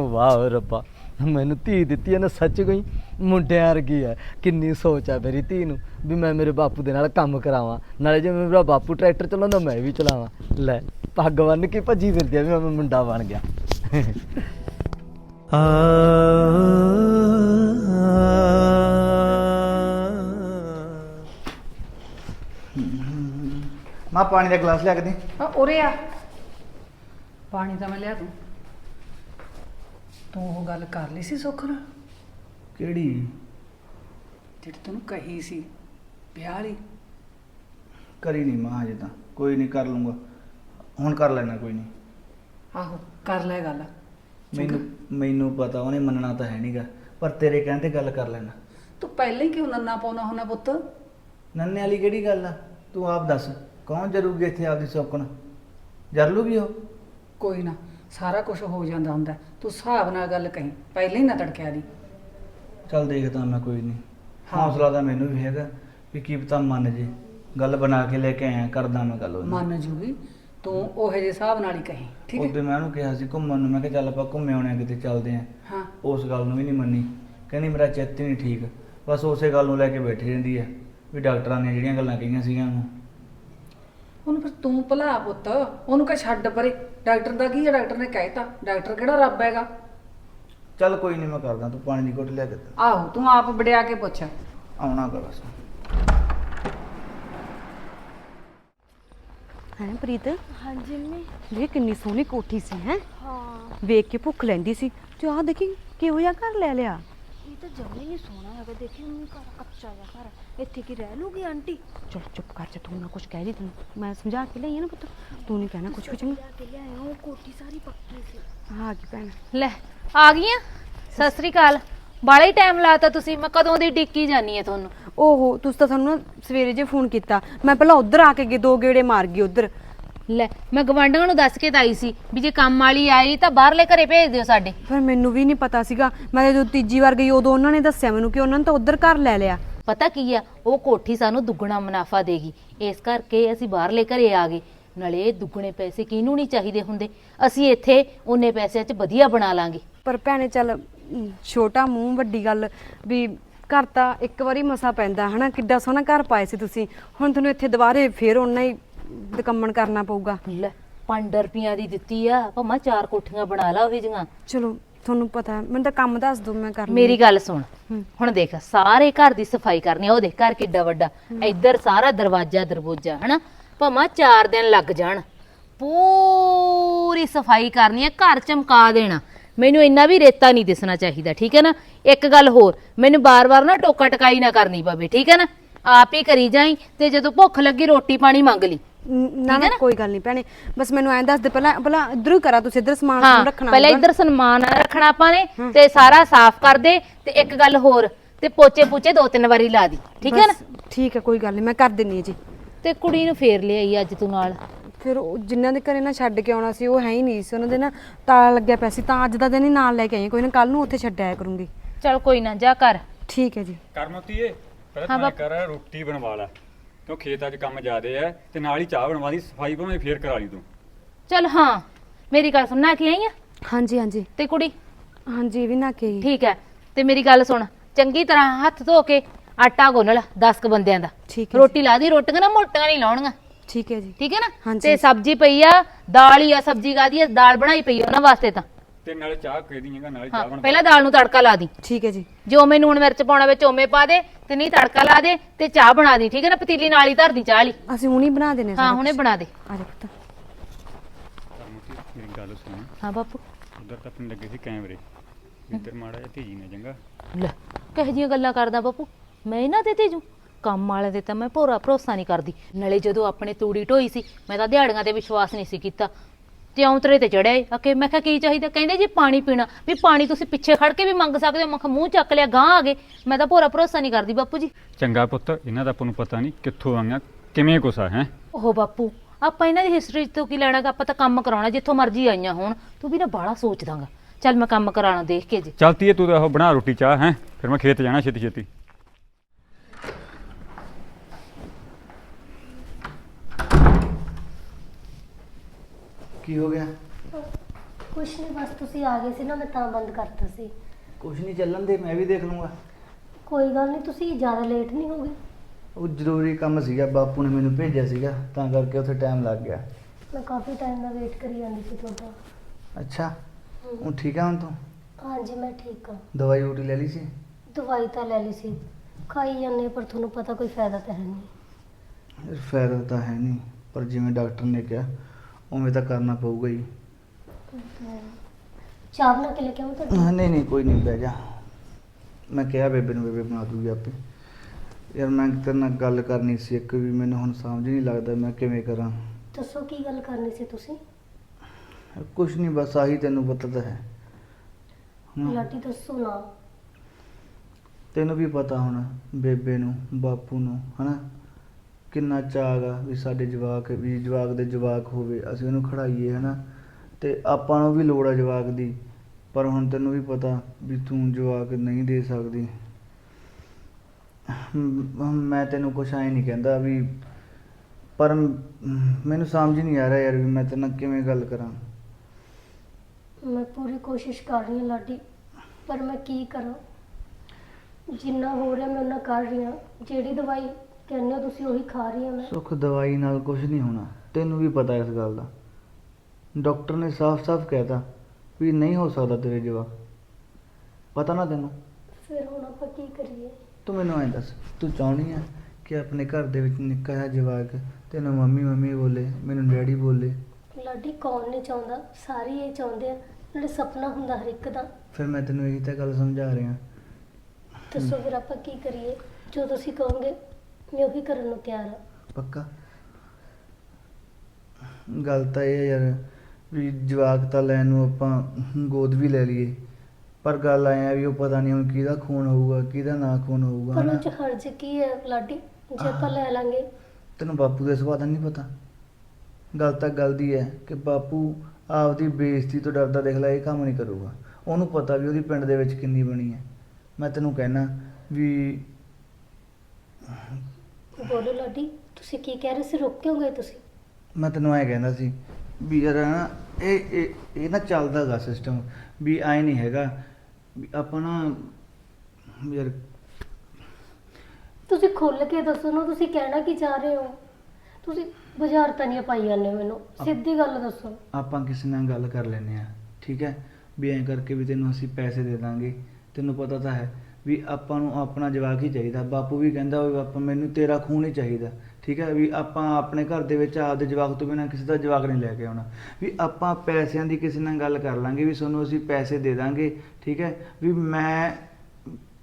ਵਾਹ ਰੱਬਾ ਮੈਨੂੰ ਧੀ ਦਿੱਤੀ ਹੈ ਨਾ ਸੱਚ ਕੋਈ ਮੁੰਡਿਆਂ ਵਰਗੀ ਹੈ ਕਿੰਨੀ ਸੋਚ ਹੈ ਮੇਰੀ ਧੀ ਨੂੰ ਵੀ ਮੈਂ ਮੇਰੇ ਬਾਪੂ ਦੇ ਨਾਲ ਕੰਮ ਕਰਾਵਾਂ ਨਾਲੇ ਜੇ ਮੇਰਾ ਬਾਪੂ ਟਰੈਕਟਰ ਚਲਾਉਂਦਾ ਮੈਂ ਵੀ ਚਲਾਵਾਂ। ਲੈ ਪੱਗ ਬੰਨ ਕੇ ਭੱਜੀ ਫਿਰਦੀ ਆ ਵੀ ਮੈਂ ਮੁੰਡਾ ਬਣ ਗਿਆ। ਮਾਂ ਪਾਣੀ ਦਾ ਗਲਾਸ ਲਿਆ ਕੇ ਦੇ। ਆ ਉਰੇ ਆ। ਪਾਣੀ ਤਾਂ ਮੈਂ ਲਿਆ ਦੂੰ। ਤੂੰ ਉਹ ਗੱਲ ਕਰ ਲਈ ਸੀ ਸੁੱਖ ਨਾਲ? ਕਿਹੜੀ? ਜਿਹੜੀ ਤੈਨੂੰ ਕਹੀ ਸੀ ਵਿਆਹ ਵਾਲੀ ਕਰੀ ਨਹੀਂ ਮਾਂ ਹਜੇ ਤਾਂ। ਕੋਈ ਨਹੀਂ ਕਰ ਲੂੰਗਾ ਹੁਣ ਕਰ ਲੈਣਾ ਕੋਈ ਨਹੀਂ। ਆਹੋ ਕਰ ਲੈ ਗੱਲ। ਮੈਨੂੰ ਮੈਨੂੰ ਪਤਾ ਉਹਨੇ ਮੰਨਣਾ ਤਾਂ ਹੈ ਨਹੀਂਗਾ। ਪਰ ਤੇਰੇ ਕਹਿਣ ਤੇ ਗੱਲ ਕਰ ਲੈਣਾ ਤੂੰ ਪਹਿਲਾਂ ਹੀ ਕਿਉਂ ਨੰਨਾ ਪਾਉਣਾ ਹੁੰਦਾ ਪੁੱਤ? ਨੰਨੇ ਵਾਲੀ ਕਿਹੜੀ ਗੱਲ ਆ? ਤੂੰ ਆਪ ਦੱਸ ਕੌਣ ਜਰੂਗੀ ਇੱਥੇ ਆਪਦੀ ਸੌਕਣ ਜਰ ਲੂਗੀ ਉਹ? ਕੋਈ ਨਾ। ਸਾਰਾ ਕੁਝ ਹੋ ਜਾਂਦਾ ਹੁੰਦਾ। ਤੂੰ ਹਿਸਾਬ ਨਾਲ ਗੱਲ ਕਹੀਂ ਪਹਿਲਾਂ ਹੀ ਨਾ ਤੜਕਿਆ ਦੀ। ਚੱਲ ਦੇਖਦਾ ਮੈਂ ਕੋਈ ਨਹੀਂ ਹਾਂ। ਹੌਸਲਾ ਤਾਂ ਮੈਨੂੰ ਵੀ ਹੈਗਾ ਵੀ ਕੀ ਪਤਾ ਮੰਨ ਜੇ। ਗੱਲ ਬਣਾ ਕੇ ਲੈ ਕੇ ਆਇਆ ਕਰਦਾ ਮੈਂ ਗੱਲ ਉਹਨੂੰ ਮੰਨ ਜੂਗੀ ਤੂੰ ਉਹੋ ਜਿਹੇ ਹਿਸਾਬ ਨਾਲ ਹੀ ਕਹੀਂ ਠੀਕ ਹੈ? ਉਹਦੇ ਮੈਂ ਉਹਨੂੰ ਕਿਹਾ ਸੀ ਘੁੰਮਣ ਨੂੰ ਮੈਂ ਕਿਹਾ ਚੱਲ ਆਪਾਂ ਘੁੰਮੇ ਆਉਣੇ ਆ ਕਿਤੇ ਚੱਲਦੇ ਆਂ। ਹਾਂ। ਉਸ ਗੱਲ ਨੂੰ ਵੀ ਨਹੀਂ ਮੰਨੀ। ਕਹਿੰਦੀ ਮੇਰਾ ਚਿੱਤ ਹੀ ਨਹੀਂ ਠੀਕ। ਬਸ ਉਸੇ ਗੱਲ ਨੂੰ ਲੈ ਕੇ ਬੈਠੀ ਰਹਿੰਦੀ ਹੈ ਵੀ ਡਾਕਟਰਾਂ ਨੇ ਜਿਹੜੀਆਂ ਗੱਲਾਂ ਕਹੀਆਂ ਸੀਗੀਆਂ ਉਹਨੂੰ। ਉਹਨੂੰ ਫਿਰ ਤੂੰ ਭਲਾ ਪੁੱਤ। ਉਹਨੂੰ ਕਹ ਛੱਡ ਪਰੇ। ਡਾਕਟਰ ਦਾ ਕੀ ਹੈ ਡਾਕਟਰ ਨੇ ਕਹਿਤਾ। ਡਾਕਟਰ ਕਿਹੜਾ ਰੱਬ ਹੈਗਾ? ਚੱਲ ਕੋਈ ਨਹੀਂ ਮੈਂ ਕਰਦਾ। ਤੂੰ ਪਾਣੀ ਦੀ ਘੁੱਟ ਲਿਆ ਕੇ ਦੇ ਆਹੋ ਤੂੰ ਆਪ ਵੜਿਆ ਕੇ ਪੁੱਛ। ਆਉਣਾ ਕਰ ਬਸ। ਹੈ ਪ੍ਰੀਤ? ਹਾਂਜੀ ਮੰਮੀ। ਵੇ ਕਿੰਨੀ ਸੋਹਣੀ ਕੋਠੀ ਸੀ ਹੈ? ਹਾਂ। ਵੇਖ ਕੇ ਭੁੱਖ ਲੈਂਦੀ ਸੀ। ਤੇ ਆਹ ਦੇਖੀ ਕਿਹੋ ਜਿਹਾ ਘਰ ਲੈ ਲਿਆ? ਇਹ ਤਾਂ ਜਮੇ ਨਹੀਂ ਸੋਹਣਾ ਹੈਗਾ। ਦੇਖੀ ਮੰਮੀ ਘਰ ਕੱਚਾ ਜਿਹਾ ਘਰ। ਹੈ। ਇੱਥੇ ਕੀ ਰਹਿ ਲੂਗੀ ਆਂਟੀ? ਚੁੱਪ ਚੁੱਪ ਕਰ ਜਾ ਤੂੰ ਨਾ ਕੁਝ ਕਹਿ ਦੀ ਤੂੰ ਮੈਂ ਸਮਝਾ ਕੇ ਲਈ ਨਾ ਪੁੱਤ। ਤੂੰ ਨਹੀਂ ਕਹਿਣਾ ਕੁਝ ਵੀ ਚੰਗਾ। ਲਿਆ ਕੇ ਲਿਆਇਆ ਉਹ ਕੋਠੀ ਸਾਰੀ ਪੱਕੀ ਸੀ। ਆ ਗਈ ਭੈਣ। ਲੈ ਆ ਗਈਆਂ? ਸਤਿ ਸ੍ਰੀ ਅਕਾਲ। ਬਾਲਾ ਹੀ ਟਾਈਮ ਲਾਤਾ ਤੁਸੀਂ ਮੈਂ ਕਦੋਂ ਦੀ ਡਿੱਕੀ ਜਾਨੀ ਹੈ ਤੁਹਾਨੂੰ? ਓਹੋ ਤੁਸੀਂ ਤਾਂ ਸਾਨੂੰ ਨਾ ਸਵੇਰੇ ਜੇ ਫੋਨ ਕੀਤਾ ਮੈਂ ਪਹਿਲਾਂ ਉੱਧਰ ਆ ਕੇ ਗਏ ਦੋ ਗੇੜੇ ਮਾਰ ਗਈ ਉੱਧਰ। ਲੈ ਮੈਂ ਗਵਾਂਢੀਆਂ ਨੂੰ ਦੱਸ ਕੇ ਤਾਂ ਆਈ ਸੀ ਵੀ ਜੇ ਕੰਮ ਵਾਲੀ ਆਈ ਤਾਂ ਬਾਹਰਲੇ ਘਰੇ ਭੇਜ ਦਿਓ ਸਾਡੇ। ਫਿਰ ਮੈਨੂੰ ਵੀ ਨਹੀਂ ਪਤਾ ਸੀਗਾ। ਮੈਂ ਜਦੋਂ ਤੀਜੀ ਵਾਰ ਗਈ ਉਦੋਂ ਉਹਨਾਂ ਨੇ ਦੱਸਿਆ ਮੈਨੂੰ ਕਿ ਉਹਨਾਂ ਨੇ ਤਾਂ ਉੱਧਰ ਘਰ ਲੈ ਲਿਆ। ਪਤਾ ਕੀ ਆ? ਉਹ ਕੋਠੀ ਸਾਨੂੰ ਦੁੱਗਣਾ ਮੁਨਾਫਾ ਦੇਗੀ। ਇਸ ਕਰਕੇ ਅਸੀਂ ਬਾਹਰਲੇ ਘਰੇ ਆ ਗਏ। ਨਾਲੇ ਦੁੱਗਣੇ ਪੈਸੇ ਕਿਹਨੂੰ ਨਹੀਂ ਚਾਹੀਦੇ ਹੁੰਦੇ? ਅਸੀਂ ਇੱਥੇ ਉਹਨੇ ਪੈਸਿਆਂ 'ਚ ਵਧੀਆ ਬਣਾ ਲਾਂਗੇ। ਪਰ ਭੈਣੇ ਚੱਲ ਅਮ, ਛੋਟਾ ਮੂੰਹ ਵੱਡੀ ਗੱਲ ਵੀ ਘਰ ਤਾਂ ਇੱਕ ਵਾਰੀ ਮਸਾ ਪੈਂਦਾ ਹਨਾ? ਕਿੱਡਾ ਸੋਹਣਾ ਘਰ ਪਾਏ ਸੀ ਤੁਸੀਂ। ਹੁਣ ਤੁਹਾਨੂੰ ਇੱਥੇ ਦੁਬਾਰੇ ਫੇਰ ਓਨਾ ਹੀ ਦਕੰਮਣ ਕਰਨਾ ਪਊਗਾ। ਲੈ 5 ਰੁਪਈਆਂ ਦੀ ਦਿੱਤੀ ਆ। ਭਾਵੇਂ ਚਾਰ ਕੋਠੀਆਂ ਬਣਾ ਲਾ ਉਹ ਜਿਹੀਆਂ ਚਲੋ ਤੁਹਾਨੂੰ ਪਤਾ ਹੈ ਮੈਨੂੰ ਤਾਂ ਕੰਮ ਦੱਸ ਦਿਓ ਮੈਂ ਕਰ ਮੇਰੀ ਗੱਲ ਸੁਣ। ਹੁਣ ਦੇਖ ਸਾਰੇ ਘਰ ਦੀ ਸਫ਼ਾਈ ਕਰਨੀ ਆ ਉਹ ਦੇਖ ਘਰ ਕਿੱਡਾ ਵੱਡਾ। ਇੱਧਰ ਸਾਰਾ ਦਰਵਾਜ਼ਾ ਦਰਵਾਜ਼ਾ ਹਨਾ? ਭਾਵੇਂ 4 ਦਿਨ ਲੱਗ ਜਾਣ। ਪੂਰੀ ਸਫ਼ਾਈ ਕਰਨੀ ਆ ਘਰ ਚਮਕਾ ਦੇਣਾ। ਮੈਨੂੰ ਇੰਨਾ ਵੀ ਰੇਤਾ ਨਹੀਂ ਦਿਸਣਾ ਚਾਹੀਦਾ ਠੀਕ ਹੈ ਨਾ? ਇੱਕ ਗੱਲ ਹੋਰ ਮੈਨੂੰ ਬਾਰ-ਬਾਰ ਨਾ ਟੋਕਾ ਟਕਾਈ ਨਾ ਕਰਨੀ ਪਵੇ ਠੀਕ ਹੈ ਨਾ? ਆਪ ਹੀ ਕਰੀ ਜਾਈ ਤੇ ਜਦੋਂ ਭੁੱਖ ਲੱਗੀ ਰੋਟੀ ਪਾਣੀ ਮੰਗ ਲਈ। ਨਾ ਨਾ ਕੋਈ ਗੱਲ ਨਹੀਂ ਭੈਣੇ। ਬਸ ਮੈਨੂੰ ਐਂ ਦੱਸ ਦੇ ਪਹਿਲਾਂ ਪਹਿਲਾਂ ਇੱਧਰ ਹੀ ਕਰਾ ਤੁਸੀਂ ਇੱਧਰ ਸਮਾਨ ਰੱਖਣਾ ਪਹਿਲਾਂ। ਇੱਧਰ ਸਨਮਾਨ ਰੱਖਣਾ ਆਪਾਂ ਨੇ ਤੇ ਸਾਰਾ ਸਾਫ਼ ਕਰ ਦੇ ਤੇ ਇੱਕ ਗੱਲ ਹੋਰ ਤੇ ਪੋਚੇ ਪੂਚੇ ਦੋ ਤਿੰਨ ਵਾਰੀ ਲਾ ਦੀ। ਠੀਕ ਹੈ ਨਾ? ਠੀਕ ਹੈ ਕੋਈ ਗੱਲ ਨਹੀਂ ਮੈਂ ਕਰ ਦਿੰਨੀ ਹਾਂ ਜੀ। ਤੇ ਕੁੜੀ ਨੂੰ ਫੇਰ ਲਿਆਈ ਅੱਜ ਤੂੰ ਨਾਲ। ਫਿਰ ਉਹ ਜਿਨ੍ਹਾਂ ਦੇ ਘਰੇ ਨਾ ਛੱਡ ਕੇ ਆਉਣਾ ਸੀ ਉਹ ਹੈ ਹੀ ਨਹੀਂ ਸੀ। ਉਹਨਾਂ ਦੇ ਨਾ ਤਾਲਾ ਲੱਗਿਆ ਪਿਆ ਸੀ ਤਾਂ ਅੱਜ ਦਾ ਦਿਨ ਹੀ ਨਾਲ ਲੈ ਕੇ ਆਈ। ਕੋਈ ਨਾ ਕੱਲ ਨੂੰ ਉੱਥੇ ਛੱਡ ਆਇਆ ਕਰੂੰਗੀ। ਚਲ ਕੋਈ ਨਾ ਜਾ ਕਰ ਠੀਕ ਹੈ ਜੀ। ਕਰਮਤੀਏ ਪਹਿਲਾਂ ਤੂੰ ਕਰ ਰੋਟੀ ਬਣਵਾ ਲੈ। ਕਿਉਂ ਖੇਤ ਅੱਜ ਕੰਮ ਜ਼ਿਆਦੇ ਐ ਤੇ ਨਾਲ ਹੀ ਚਾਹ ਬਣਵਾ ਦੀ ਸਫ਼ਾਈ ਭਾਵੇਂ ਫੇਰ ਕਰਾ ਲਈ ਤੂੰ। ਚਲ ਹਾਂ ਮੇਰੀ ਗੱਲ ਸੁਣਨਾ ਕਿ ਆਈ ਆ? ਹਾਂਜੀ ਹਾਂਜੀ। ਤੇ ਕੁੜੀ? ਹਾਂਜੀ ਵੀ ਨਾ ਕੇ ਠੀਕ ਹੈ ਤੇ ਮੇਰੀ ਗੱਲ ਸੁਣ ਚੰਗੀ ਤਰ੍ਹਾਂ ਹੱਥ ਧੋ ਕੇ ਆਟਾ ਗੁੰਨ ਲੈ 10 ਕ ਬੰਦਿਆਂ ਦਾ। ਠੀਕ ਹੈ ਰੋਟੀ ਲਾ ਦੀ ਰੋਟੀਆਂ ਨਾ ਮੋਟੀਆਂ ਨਹੀਂ ਲਾਉਣੀਆਂ। ਠੀਕ ਹੈ ਜੀ। ਠੀਕ ਹੈ ਨਾ? ਹਾਂਜੀ। ਤੇ ਸਬਜ਼ੀ ਪਈ ਆ ਦਾਲ ਹੀ ਆ ਸਬਜ਼ੀ ਕਾਦੀ ਆ? ਦਾਲ ਬਣਾਈ ਪਈ ਆ ਉਹਨਾਂ ਵਾਸਤੇ ਤਾਂ। ਤੇ ਨਾਲੇ ਚਾਹ ਕੇ ਦੀਏਗਾ ਨਾਲੇ ਚਾਹ ਬਣਵਾ ਪਹਿਲਾਂ ਦਾਲ ਨੂੰ ਤੜਕਾ ਲਾ ਦੀ ਠੀਕ ਹੈ ਜੀ। ਜੋ ਮੈਂ ਨੂਣ ਮਿਰਚ ਪਾਉਣਾ ਵਿੱਚ ਓਵੇਂ ਪਾ ਦੇ ਤੇ ਨਹੀਂ ਤੜਕਾ ਲਾ ਦੇ ਤੇ ਚਾਹ ਬਣਾ ਦੀ ਠੀਕ ਹੈ ਨਾ? ਪਤੀਲੀ ਨਾਲ ਹੀ ਧਰ ਦੀ ਚਾਹ ਵਾਲੀ। ਅਸੀਂ ਹੁਣੀ ਬਣਾ ਦੇਣੇ ਹਾਂ ਹੁਣੇ ਬਣਾ ਦੇ। ਆ ਜਾ ਪੁੱਤ। ਮੇਰੀ ਗੱਲ ਸੁਣ। ਹਾਂ ਬਾਪੂ। ਉਧਰ ਤਾਂ ਆਪਣੇ ਲੱਗੇ ਸੀ ਕੈਮਰੇ। ਇੱਧਰ ਮਾੜਾ ਜਿਹਾ ਧੀਜੀ ਨੇ ਚੰਗਾ। ਲੈ ਕਿਹੋ ਜਿਹੀਆਂ ਗੱਲਾਂ ਕਰਦਾ ਬਾਪੂ? ਮੈਂ ਇਹਨਾਂ ਤੇ ਤੇਜੂ ਕੰਮ ਵਾਲੇ ਦੇ ਤਾਂ ਮੈਂ ਭੋਰਾ ਭਰੋਸਾ ਨਹੀਂ ਕਰਦੀ। ਨਾਲੇ ਜਦੋਂ ਆਪਣੇ ਤੂੜੀ ਢੋਈ ਸੀ ਮੈਂ ਤਾਂ ਦਿਹਾੜੀਆਂ ਤੇ ਵਿਸ਼ਵਾਸ ਨਹੀਂ ਸੀ ਕੀਤਾ। ਤੇ ਔਂਤਰੇ ਤੇ ਚੜਿਆ ਏ? ਅਕੇ ਮੈਂ ਕਿਹਾ ਕੀ ਚਾਹੀਦਾ? ਕਹਿੰਦੇ ਜੀ ਪਾਣੀ ਪੀਣਾ। ਵੀ ਪਾਣੀ ਤੁਸੀਂ ਪਿੱਛੇ ਖੜ ਕੇ ਵੀ ਮੰਗ ਸਕਦੇ ਹੋ। ਮੈਂ ਕਿਹਾ ਮੂੰਹ ਚੱਕ ਲਿਆ ਗਾਂ ਆ ਗਏ। ਮੈਂ ਤਾਂ ਭੋਰਾ ਭਰੋਸਾ ਨਹੀਂ ਕਰਦੀ ਬਾਪੂ ਜੀ। ਚੰਗਾ ਪੁੱਤ ਇਹਨਾਂ ਦਾ ਆਪਾਂ ਨੂੰ ਪਤਾ ਨਹੀਂ ਕਿੱਥੋਂ ਆਈਆਂ ਕਿਵੇਂ ਆ ਹੈ? ਓਹ ਬਾਪੂ ਆਪਾਂ ਇਹਨਾਂ ਦੀ ਹਿਸਟਰੀ ਤੋਂ ਕੀ ਲੈਣਾਗਾ ਆਪਾਂ ਤਾਂ ਕੰਮ ਕਰਾਉਣਾ ਜਿੱਥੋਂ ਮਰਜ਼ੀ ਆਈਆਂ ਹੋਣ। ਤੂੰ ਵੀ ਨਾ ਬਾਹਲਾ ਸੋਚਦਾਗਾ। ਚੱਲ ਮੈਂ ਕੰਮ ਕਰਾਣਾ ਦੇਖ ਕੇ ਜੀ। ਚਲਤੀ ਤੂੰ ਤਾਂ ਉਹ ਬਣਾ ਰੋਟੀ ਚਾਹ ਹੈ? ਫਿਰ ਮੈਂ ਖੇਤ ਜਾਣਾ ਛੇਤੀ ਛੇਤੀ ਕੀ ਹੋ ਗਿਆ? ਕੁਛ ਨਹੀਂ ਬਸ ਤੁਸੀਂ ਆ ਗਏ ਸੀ ਨਾ ਮੈਂ ਤਾਂ ਬੰਦ ਕਰਤਾ ਸੀ। ਕੁਛ ਨਹੀਂ ਚੱਲਣ ਦੇ ਮੈਂ ਵੀ ਦੇਖ ਲੂੰਗਾ ਕੋਈ ਗੱਲ ਨਹੀਂ ਤੁਸੀਂ ਜ਼ਿਆਦਾ ਲੇਟ ਨਹੀਂ ਹੋਗੇ ਉਹ ਜ਼ਰੂਰੀ ਕੰਮ ਸੀਗਾ ਬਾਪੂ ਨੇ ਮੈਨੂੰ ਭੇਜਿਆ ਸੀਗਾ ਤਾਂ ਕਰਕੇ ਉੱਥੇ ਟਾਈਮ ਲੱਗ ਗਿਆ। ਮੈਂ ਕਾਫੀ ਟਾਈਮ ਦਾ ਵੇਟ ਕਰੀ ਜਾਂਦੀ ਸੀ ਤੁਹਾਡਾ। ਅੱਛਾ ਹੁਣ ਠੀਕ ਆ ਹੁਣ ਤੂੰ? ਹਾਂਜੀ ਮੈਂ ਠੀਕ ਹਾਂ। ਦਵਾਈ ਬੂਟੀ ਲੈ ਲਈ ਸੀ? ਦਵਾਈ ਤਾਂ ਲੈ ਲਈ ਸੀ। ਖਾਈ ਜਾਂਦੇ ਪਰ ਤੁਹਾਨੂੰ ਪਤਾ ਕੋਈ ਫਾਇਦਾ ਤਾਂ ਹੈ ਨਹੀਂ ਯਾਰ ਫਾਇਦਾ ਤਾਂ ਹੈ ਨਹੀਂ ਪਰ ਜਿਵੇਂ ਡਾਕਟਰ ਨੇ ਕਿਹਾ ਉਵੇਂ ਤਾਂ ਕਰਨਾ ਪਊਗਾ ਹੀ ਚਾਹ ਬਣਾ ਕੇ ਲੈ ਕੇ ਆਵਾਂ ਤੁਹਾਡੇ ਹਾਂ, ਨਹੀਂ ਨਹੀਂ ਕੋਈ ਨਹੀਂ ਬਹਿ ਜਾ। ਮੈਂ ਕਿਹਾ ਬੇਬੇ ਨੂੰ ਬੇਬੇ ਬਣਾ ਦੂਗੀ ਆਪੇ। ਯਾਰ ਮੈਂ ਤੇਰੇ ਨਾਲ ਗੱਲ ਕਰਨੀ ਸੀ ਇੱਕ ਵੀ ਮੈਨੂੰ ਹੁਣ ਸਮਝ ਨਹੀਂ ਲੱਗਦਾ ਮੈਂ ਕਿਵੇਂ ਕਰਾਂ। ਦੱਸੋ ਕੀ ਗੱਲ ਕਰਨੀ ਸੀ ਤੁਸੀਂ? ਕੁਛ ਨਹੀਂ ਬਸ ਆਹੀ ਤੈਨੂੰ ਪਤਾ ਤਾਂ ਹੈ। ਹਮ, ਦੱਸੋ ਨਾ। ਤੈਨੂੰ ਵੀ ਪਤਾ ਹੋਣਾ ਬੇਬੇ ਨੂੰ ਬਾਪੂ ਨੂੰ ਹਨਾ? ਕਿੰਨਾ ਚਾਅ ਗਾ ਵੀ ਸਾਡੇ ਜਵਾਕ, ਵੀ ਜਵਾਕ ਦੇ ਜਵਾਕ ਹੋਵੇ, ਅਸੀਂ ਉਹਨੂੰ ਖੜਾਈਏ, ਹਨਾ? ਤੇ ਆਪਾਂ ਨੂੰ ਵੀ ਲੋੜ ਆ ਜਵਾਕ ਦੀ, ਪਰ ਹੁਣ ਤੈਨੂੰ ਵੀ ਪਤਾ ਵੀ ਤੂੰ ਜਵਾਕ ਨਹੀਂ ਦੇ ਸਕਦੀ। ਮੈਂ ਤੈਨੂੰ ਕੁਛ ਐ ਨਹੀਂ ਕਹਿੰਦਾ ਵੀ, ਪਰ ਮੈਨੂੰ ਸਮਝ ਨਹੀਂ ਆ ਰਿਹਾ ਯਾਰ ਵੀ ਮੈਂ ਤੇਰੇ ਨਾਲ ਕਿਵੇਂ ਗੱਲ ਕਰਾਂ। ਮੈਂ ਪੂਰੀ ਕੋਸ਼ਿਸ਼ ਕਰ ਰਹੀ ਹਾਂ ਲਾਡੀ, ਪਰ ਮੈਂ ਕੀ ਕਰਾਂ? ਜਿੰਨਾ ਹੋ ਰਿਹਾ ਮੈਂ ਉਹਨਾਂ ਕਰ ਰਹੀ ਹਾਂ। ਜਿਹੜੀ ਦਵਾਈ ਕਹਿੰਦੇ ਹੋ ਤੁਸੀਂ ਉਹੀ ਖਾ ਰਹੀ ਹਾਂ ਮੈਂ। ਸੁੱਖ ਦਵਾਈ ਨਾਲ ਕੁਝ ਨਹੀਂ ਹੋਣਾ ਤੈਨੂੰ ਵੀ ਪਤਾ ਇਸ ਗੱਲ ਦਾ। ਡਾਕਟਰ ਨੇ ਸਾਫ਼-ਸਾਫ਼ ਕਹਿਤਾ ਵੀ ਨਹੀਂ ਹੋ ਸਕਦਾ ਤੇਰੇ ਜਵਾਕ। ਪਤਾ ਨਾ ਤੈਨੂੰ? ਫਿਰ ਹੁਣ ਆਪਾਂ ਕੀ ਕਰੀਏ? ਤੂੰ ਮੈਨੂੰ ਐਂ ਦੱਸ ਤੂੰ ਚਾਹੁੰਦੀ ਆ ਕਿ ਆਪਣੇ ਘਰ ਦੇ ਵਿੱਚ ਨਿੱਕਾ ਜਿਹਾ ਜਵਾਕ ਤੈਨੂੰ ਮੰਮੀ ਮੰਮੀ ਬੋਲੇ ਮੈਨੂੰ ਡੈਡੀ ਬੋਲੇ? ਲਾਡੀ ਕੌਣ ਨਹੀਂ ਚਾਹੁੰਦਾ? ਸਾਰੇ ਇਹ ਚਾਹੁੰਦੇ ਆ ਨਾਲੇ ਸੁਪਨਾ ਹੁੰਦਾ ਹਰ ਇੱਕ ਦਾ। ਫਿਰ ਮੈਂ ਤੈਨੂੰ ਇਹੀ ਤਾਂ ਗੱਲ ਸਮਝਾ ਰਿਹਾ। ਦੱਸੋ ਫਿਰ ਆਪਾਂ ਕੀ ਕਰੀਏ? ਜੋ ਤੁਸੀਂ ਕਹੋਗੇ। ਮੈਂ ਉਹੀ ਕਰਨ ਨੂੰ ਤਿਆਰ ਹਾਂ ਪੱਕਾ? ਗੱਲ ਤਾਂ ਇਹ ਹੈ ਯਾਰ ਵੀ ਜਵਾਕ ਤਾਂ ਲੈਣ ਨੂੰ ਆਪਾਂ ਗੋਦ ਵੀ ਲੈ ਲਈਏ। ਪਰ ਗੱਲ ਆਏ ਆ ਵੀ ਉਹ ਪਤਾ ਨਹੀਂ ਹੁਣ ਕਿਹਦਾ ਖੂਨ ਹੋਊਗਾ ਕਿਹਦਾ ਨਾ ਖੂਨ ਹੋਊਗਾ ਪਰ ਉਹ ਹਨਾ ਚ ਹਰਜ ਕੀ ਹੈ ਲਾਡੀ? ਜੇ ਆਪਾਂ ਲੈ ਲਾਂਗੇ। ਤੈਨੂੰ ਬਾਪੂ ਦੇ ਸੁਭਾਅ ਦਾ ਨਹੀਂ ਪਤਾ? ਗੱਲ ਤਾਂ ਗੱਲ ਦੀ ਹੈ ਕਿ ਬਾਪੂ ਆਪਦੀ ਬੇਇੱਜ਼ਤੀ ਤੋਂ ਡਰਦਾ ਦੇਖ ਲੈ ਇਹ ਕੰਮ ਨਹੀਂ ਕਰੂਗਾ। ਉਹਨੂੰ ਪਤਾ ਵੀ ਉਹਦੀ ਪਿੰਡ ਦੇ ਵਿੱਚ ਕਿੰਨੀ ਬਣੀ ਹੈ ਮੈਂ ਤੈਨੂੰ ਕਹਿਣਾ ਵੀ ਬੋਲੋ ਲਾਡੀ ਤੁਸੀਂ ਕੀ ਕਹਿ ਰਹੇ ਸੀ? ਰੁਕ ਕਿਉਂ ਗਏ ਤੁਸੀਂ? ਮੈਂ ਤੈਨੂੰ ਐਂ ਕਹਿੰਦਾ ਸੀ ਵੀ ਯਾਰ ਨਾ ਇਹ ਇਹ ਇਹ ਨਾ ਚੱਲਦਾ ਗਾ ਸਿਸਟਮ ਵੀ ਐ ਨਹੀਂ ਹੈਗਾ ਵੀ ਆਪਾਂ ਨਾ ਯਾਰ ਤੁਸੀਂ ਖੁੱਲ ਕੇ ਦੱਸੋ ਨਾ ਤੁਸੀਂ ਕਹਿਣਾ ਕੀ ਚਾਹ ਰਹੇ ਹੋ? ਤੁਸੀਂ ਬਾਜ਼ਾਰ ਤਾਂ ਨਹੀਂ ਪਾਈ ਜਾਂਦੇ ਮੈਨੂੰ। ਸਿੱਧੀ ਗੱਲ ਦੱਸੋ। ਆਪਾਂ ਕਿਸੇ ਨਾਲ ਗੱਲ ਕਰ ਲੈਨੇ ਆ ਠੀਕ ਹੈ? ਵੀ ਐਂ ਕਰਕੇ ਵੀ ਤੈਨੂੰ ਅਸੀਂ ਪੈਸੇ ਦੇ ਦਾਂਗੇ। ਤੈਨੂੰ ਪਤਾ ਤਾਂ ਹੈ ਵੀ ਆਪਾਂ ਨੂੰ ਆਪਣਾ ਜਵਾਕ ਹੀ ਚਾਹੀਦਾ। ਬਾਪੂ ਵੀ ਕਹਿੰਦਾ ਵੀ ਆਪਾਂ ਮੈਨੂੰ ਤੇਰਾ ਖੂਨ ਹੀ ਚਾਹੀਦਾ। ਠੀਕ ਹੈ? ਵੀ ਆਪਾਂ ਆਪਣੇ ਘਰ ਦੇ ਵਿੱਚ ਆਪਦੇ ਜਵਾਕ ਤੋਂ ਬਿਨਾਂ ਕਿਸੇ ਦਾ ਜਵਾਕ ਨਹੀਂ ਲੈ ਕੇ ਆਉਣਾ। ਵੀ ਆਪਾਂ ਪੈਸਿਆਂ ਦੀ ਕਿਸੇ ਨਾਲ ਗੱਲ ਕਰ ਲਾਂਗੇ ਵੀ ਤੁਹਾਨੂੰ ਅਸੀਂ ਪੈਸੇ ਦੇ ਦਾਂਗੇ। ਠੀਕ ਹੈ? ਵੀ ਮੈਂ,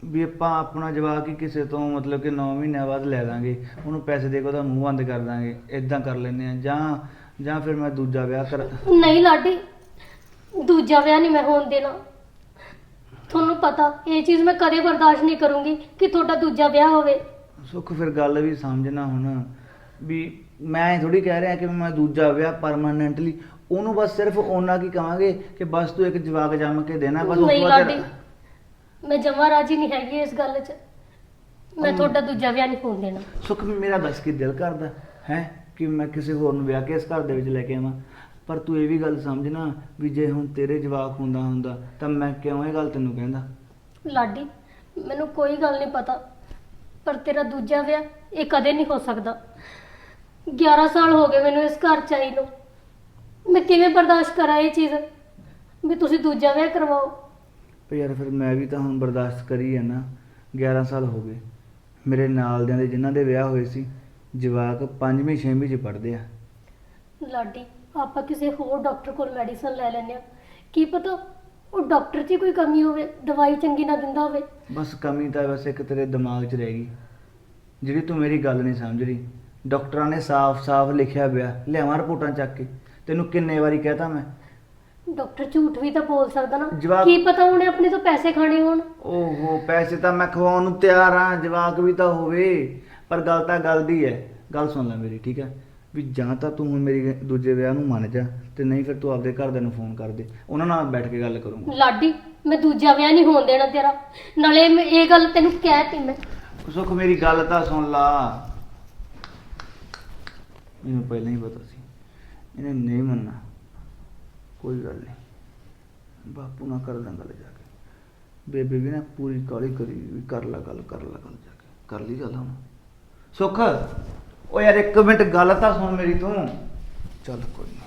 ਵੀ ਆਪਾਂ ਆਪਣਾ ਜਵਾਕ ਹੀ ਕਿਸੇ ਤੋਂ ਮਤਲਬ ਕਿ 9 ਮਹੀਨਿਆਂ ਬਾਅਦ ਲੈ ਲਾਂਗੇ। ਉਹਨੂੰ ਪੈਸੇ ਦੇ ਕੇ ਉਹਦਾ ਮੂੰਹ ਬੰਦ ਕਰ ਦਾਂਗੇ। ਇਦਾਂ ਕਰ ਲੈਂਦੇ ਆ ਜਾਂ ਜਾਂ ਫਿਰ ਮੈਂ ਦੂਜਾ ਵਿਆਹ ਕਰ ਨਹੀਂ ਲਾਡੀ, ਦੂਜਾ ਵਿਆਹ ਨਹੀਂ ਮੈਂ ਹੋਣ ਦੇਣਾ। ਤੁਹਾਨੂੰ ਪਤਾ ਇਹ ਚੀਜ਼ ਮੈਂ ਕਦੇ ਬਰਦਾਸ਼ਤ ਨਹੀਂ ਕਰੂੰਗੀ ਕਿ ਤੁਹਾਡਾ ਦੂਜਾ ਵਿਆਹ ਹੋਵੇ। ਸੁੱਖ ਫਿਰ ਗੱਲ ਵੀ ਸਮਝਣਾ ਹੁਣ ਵੀ ਮੈਂ ਥੋੜੀ ਕਹਿ ਰਿਹਾ ਕਿ ਮੈਂ ਦੂਜਾ ਵਿਆਹ ਪਰਮਾਨੈਂਟਲੀ ਉਹਨੂੰ ਬਸ ਸਿਰਫ ਉਹਨਾਂ ਕੀ ਕਵਾਂਗੇ ਕਿ ਬਸ ਤੂੰ ਇੱਕ ਜਵਾਕ ਜੰਮ ਕੇ ਦੇਣਾ ਬਸ ਉਸ ਨਹੀਂ ਤੋਂ ਬਾਅਦ ਲਾਡੀ ਮੈਂ ਜਮਾ ਰਾਜੀ ਨਹੀਂ ਹੈਗੀ ਇਸ ਗੱਲ 'ਚ। ਮੈਂ ਤੁਹਾਡਾ ਦੂਜਾ ਵਿਆਹ ਨਹੀਂ ਹੋਣ ਦੇਣਾ। ਸੁੱਖ ਮੇਰਾ ਦੱਸ ਕੀ ਦਿਲ ਕਰਦਾ ਹੈ ਕਿ ਮੈਂ ਕਿਸੇ ਹੋਰ ਨੂੰ ਵਿਆਹ ਕੇ ਇਸ ਘਰ ਦੇ ਵਿੱਚ ਲੈ ਕੇ ਆਵਾਂ। ਪਰ ਤੂੰ ਇਹ ਵੀ ਗੱਲ ਸਮਝਣਾ ਵੀ ਜੇ ਹੁਣ ਤੇਰੇ ਜਵਾਕ ਹੁੰਦਾ ਹੁੰਦਾ ਤਾਂ ਮੈਂ ਕਿਉਂ ਇਹ ਗੱਲ ਤੈਨੂੰ ਕਹਿੰਦਾ? ਲਾਡੀ ਮੈਨੂੰ ਕੋਈ ਗੱਲ ਨਹੀਂ ਪਤਾ ਪਰ ਤੇਰਾ ਦੂਜਾ ਵਿਆਹ ਇਹ ਕਦੇ ਨਹੀਂ ਹੋ ਸਕਦਾ। 11 ਸਾਲ ਹੋ ਗਏ ਮੈਨੂੰ ਇਸ ਘਰ ਚ ਆਈ ਨੂੰ। ਮੈਂ ਕਿਵੇਂ ਬਰਦਾਸ਼ਤ ਕਰਾਂ ਇਹ ਚੀਜ਼? ਵੀ ਤੁਸੀਂ ਦੂਜਾ ਵਿਆਹ ਕਰਵਾਓ। ਪਰ ਯਾਰ ਫਿਰ ਮੈਂ ਵੀ ਤਾਂ ਹੁਣ ਬਰਦਾਸ਼ਤ ਕਰੀ ਹੈ ਨਾ 11 ਸਾਲ ਹੋ ਗਏ। ਮੇਰੇ ਨਾਲ ਦੇ ਜਿਨ੍ਹਾਂ ਦੇ ਵਿਆਹ ਹੋਏ ਸੀ ਜਵਾਕ 5ਵੀਂ 6ਵੀਂ ਚ ਪੜ੍ਹਦੇ ਆ। ਲਾਡੀ ਆਪਾਂ ਕਿਸੇ ਹੋਰ ਡਾਕਟਰ ਕੋਲ ਮੈਡੀਸਨ ਲੈ ਲੈਂਦੇ ਆ ਕੀ ਪਤਾ ਉਹ ਡਾਕਟਰ 'ਚ ਹੀ ਕੋਈ ਕਮੀ ਹੋਵੇ ਦਵਾਈ ਚੰਗੀ ਨਾ ਦਿੰਦਾ ਹੋਵੇ। ਬਸ ਕਮੀ ਤਾਂ ਬਸ ਇੱਕ ਤੇਰੇ ਦਿਮਾਗ 'ਚ ਰਹਿ ਗਈ। ਜਿਹੜੀ ਤੂੰ ਮੇਰੀ ਗੱਲ ਨਹੀਂ ਸਮਝ ਰਹੀ ਡਾਕਟਰਾਂ ਨੇ ਸਾਫ਼-ਸਾਫ਼ ਲਿਖਿਆ ਪਿਆ ਲਿਆਵਾਂ ਰਿਪੋਰਟਾਂ ਚੱਕ ਕੇ। ਤੈਨੂੰ ਕਿੰਨੇ ਵਾਰੀ ਕਹਿਤਾ ਮੈਂ? ਡਾਕਟਰ ਝੂਠ ਵੀ ਤਾਂ ਬੋਲ ਸਕਦਾ ਨਾ। ਜਵਾਬ- ਕੀ ਪਤਾ ਉਹਨੇ ਆਪਣੇ ਤੋਂ ਪੈਸੇ ਖਾਣੇ ਹੋਣ? ਓਹੋ ਪੈਸੇ ਤਾਂ ਮੈਂ ਖਵਾਉਣ ਨੂੰ ਤਿਆਰ ਆ ਜਵਾਕ ਵੀ ਤਾਂ ਹੋਵੇ। ਪਰ ਗੱਲ ਤਾਂ ਗੱਲ ਦੀ ਹੈ। ਗੱਲ ਸੁਣ ਲੈ ਮੇਰੀ ਠੀਕ ਹੈ? ਵੀ ਜਾਂ ਤਾਂ ਤੂੰ ਹੁਣ ਮੇਰੀ ਦੂਜੇ ਵਿਆਹ ਨੂੰ ਮੰਨ ਜਾ ਤੇ ਨਹੀਂ ਫਿਰ ਤੂੰ ਆਪਦੇ ਘਰਦਿਆਂ ਨੂੰ ਫੋਨ ਕਰ ਦੇ। ਉਹਨਾਂ ਨਾਲ ਬੈਠ ਕੇ ਗੱਲ ਕਰੂੰਗਾ। ਲਾਡੀ ਮੈਂ ਦੂਜਾ ਵਿਆਹ ਨਹੀਂ ਹੋਣ ਦੇਣਾ ਤੇਰਾ। ਨਾਲੇ ਮੈਂ ਇਹ ਗੱਲ ਤੈਨੂੰ ਕਹਿਤੀ ਮੈਂ। ਸੁਖ ਮੇਰੀ ਗੱਲ ਤਾਂ ਸੁਣ ਲਾ। ਮੈਨੂੰ ਪਹਿਲਾਂ ਹੀ ਪਤਾ ਸੀ। ਇਹਨੇ ਨਹੀਂ ਮੰਨਣਾ। ਕੋਈ ਗੱਲ ਨਹੀਂ। ਬਾਪੂ ਨਾਲ ਕਰ ਦਾਂ ਗੱਲ ਜਾ ਕੇ। ਬੇਬੇ ਵੀ ਨਾ ਪੂਰੀ ਕਾਲੀ ਕਰੀ ਵੀ ਕਰ ਲਾ ਗੱਲ ਕਰ ਲਾ ਗੱਲ ਜਾ ਕੇ। ਕਰ ਲਈ ਗੱਲ ਹੁਣ। ਸੁਖ ਓ ਯਾਰ ਇੱਕ ਮਿੰਟ ਗੱਲ ਤਾਂ ਸੁਣ ਮੇਰੀ ਤੂੰ। ਚੱਲ ਕੋਈ ਨਾ।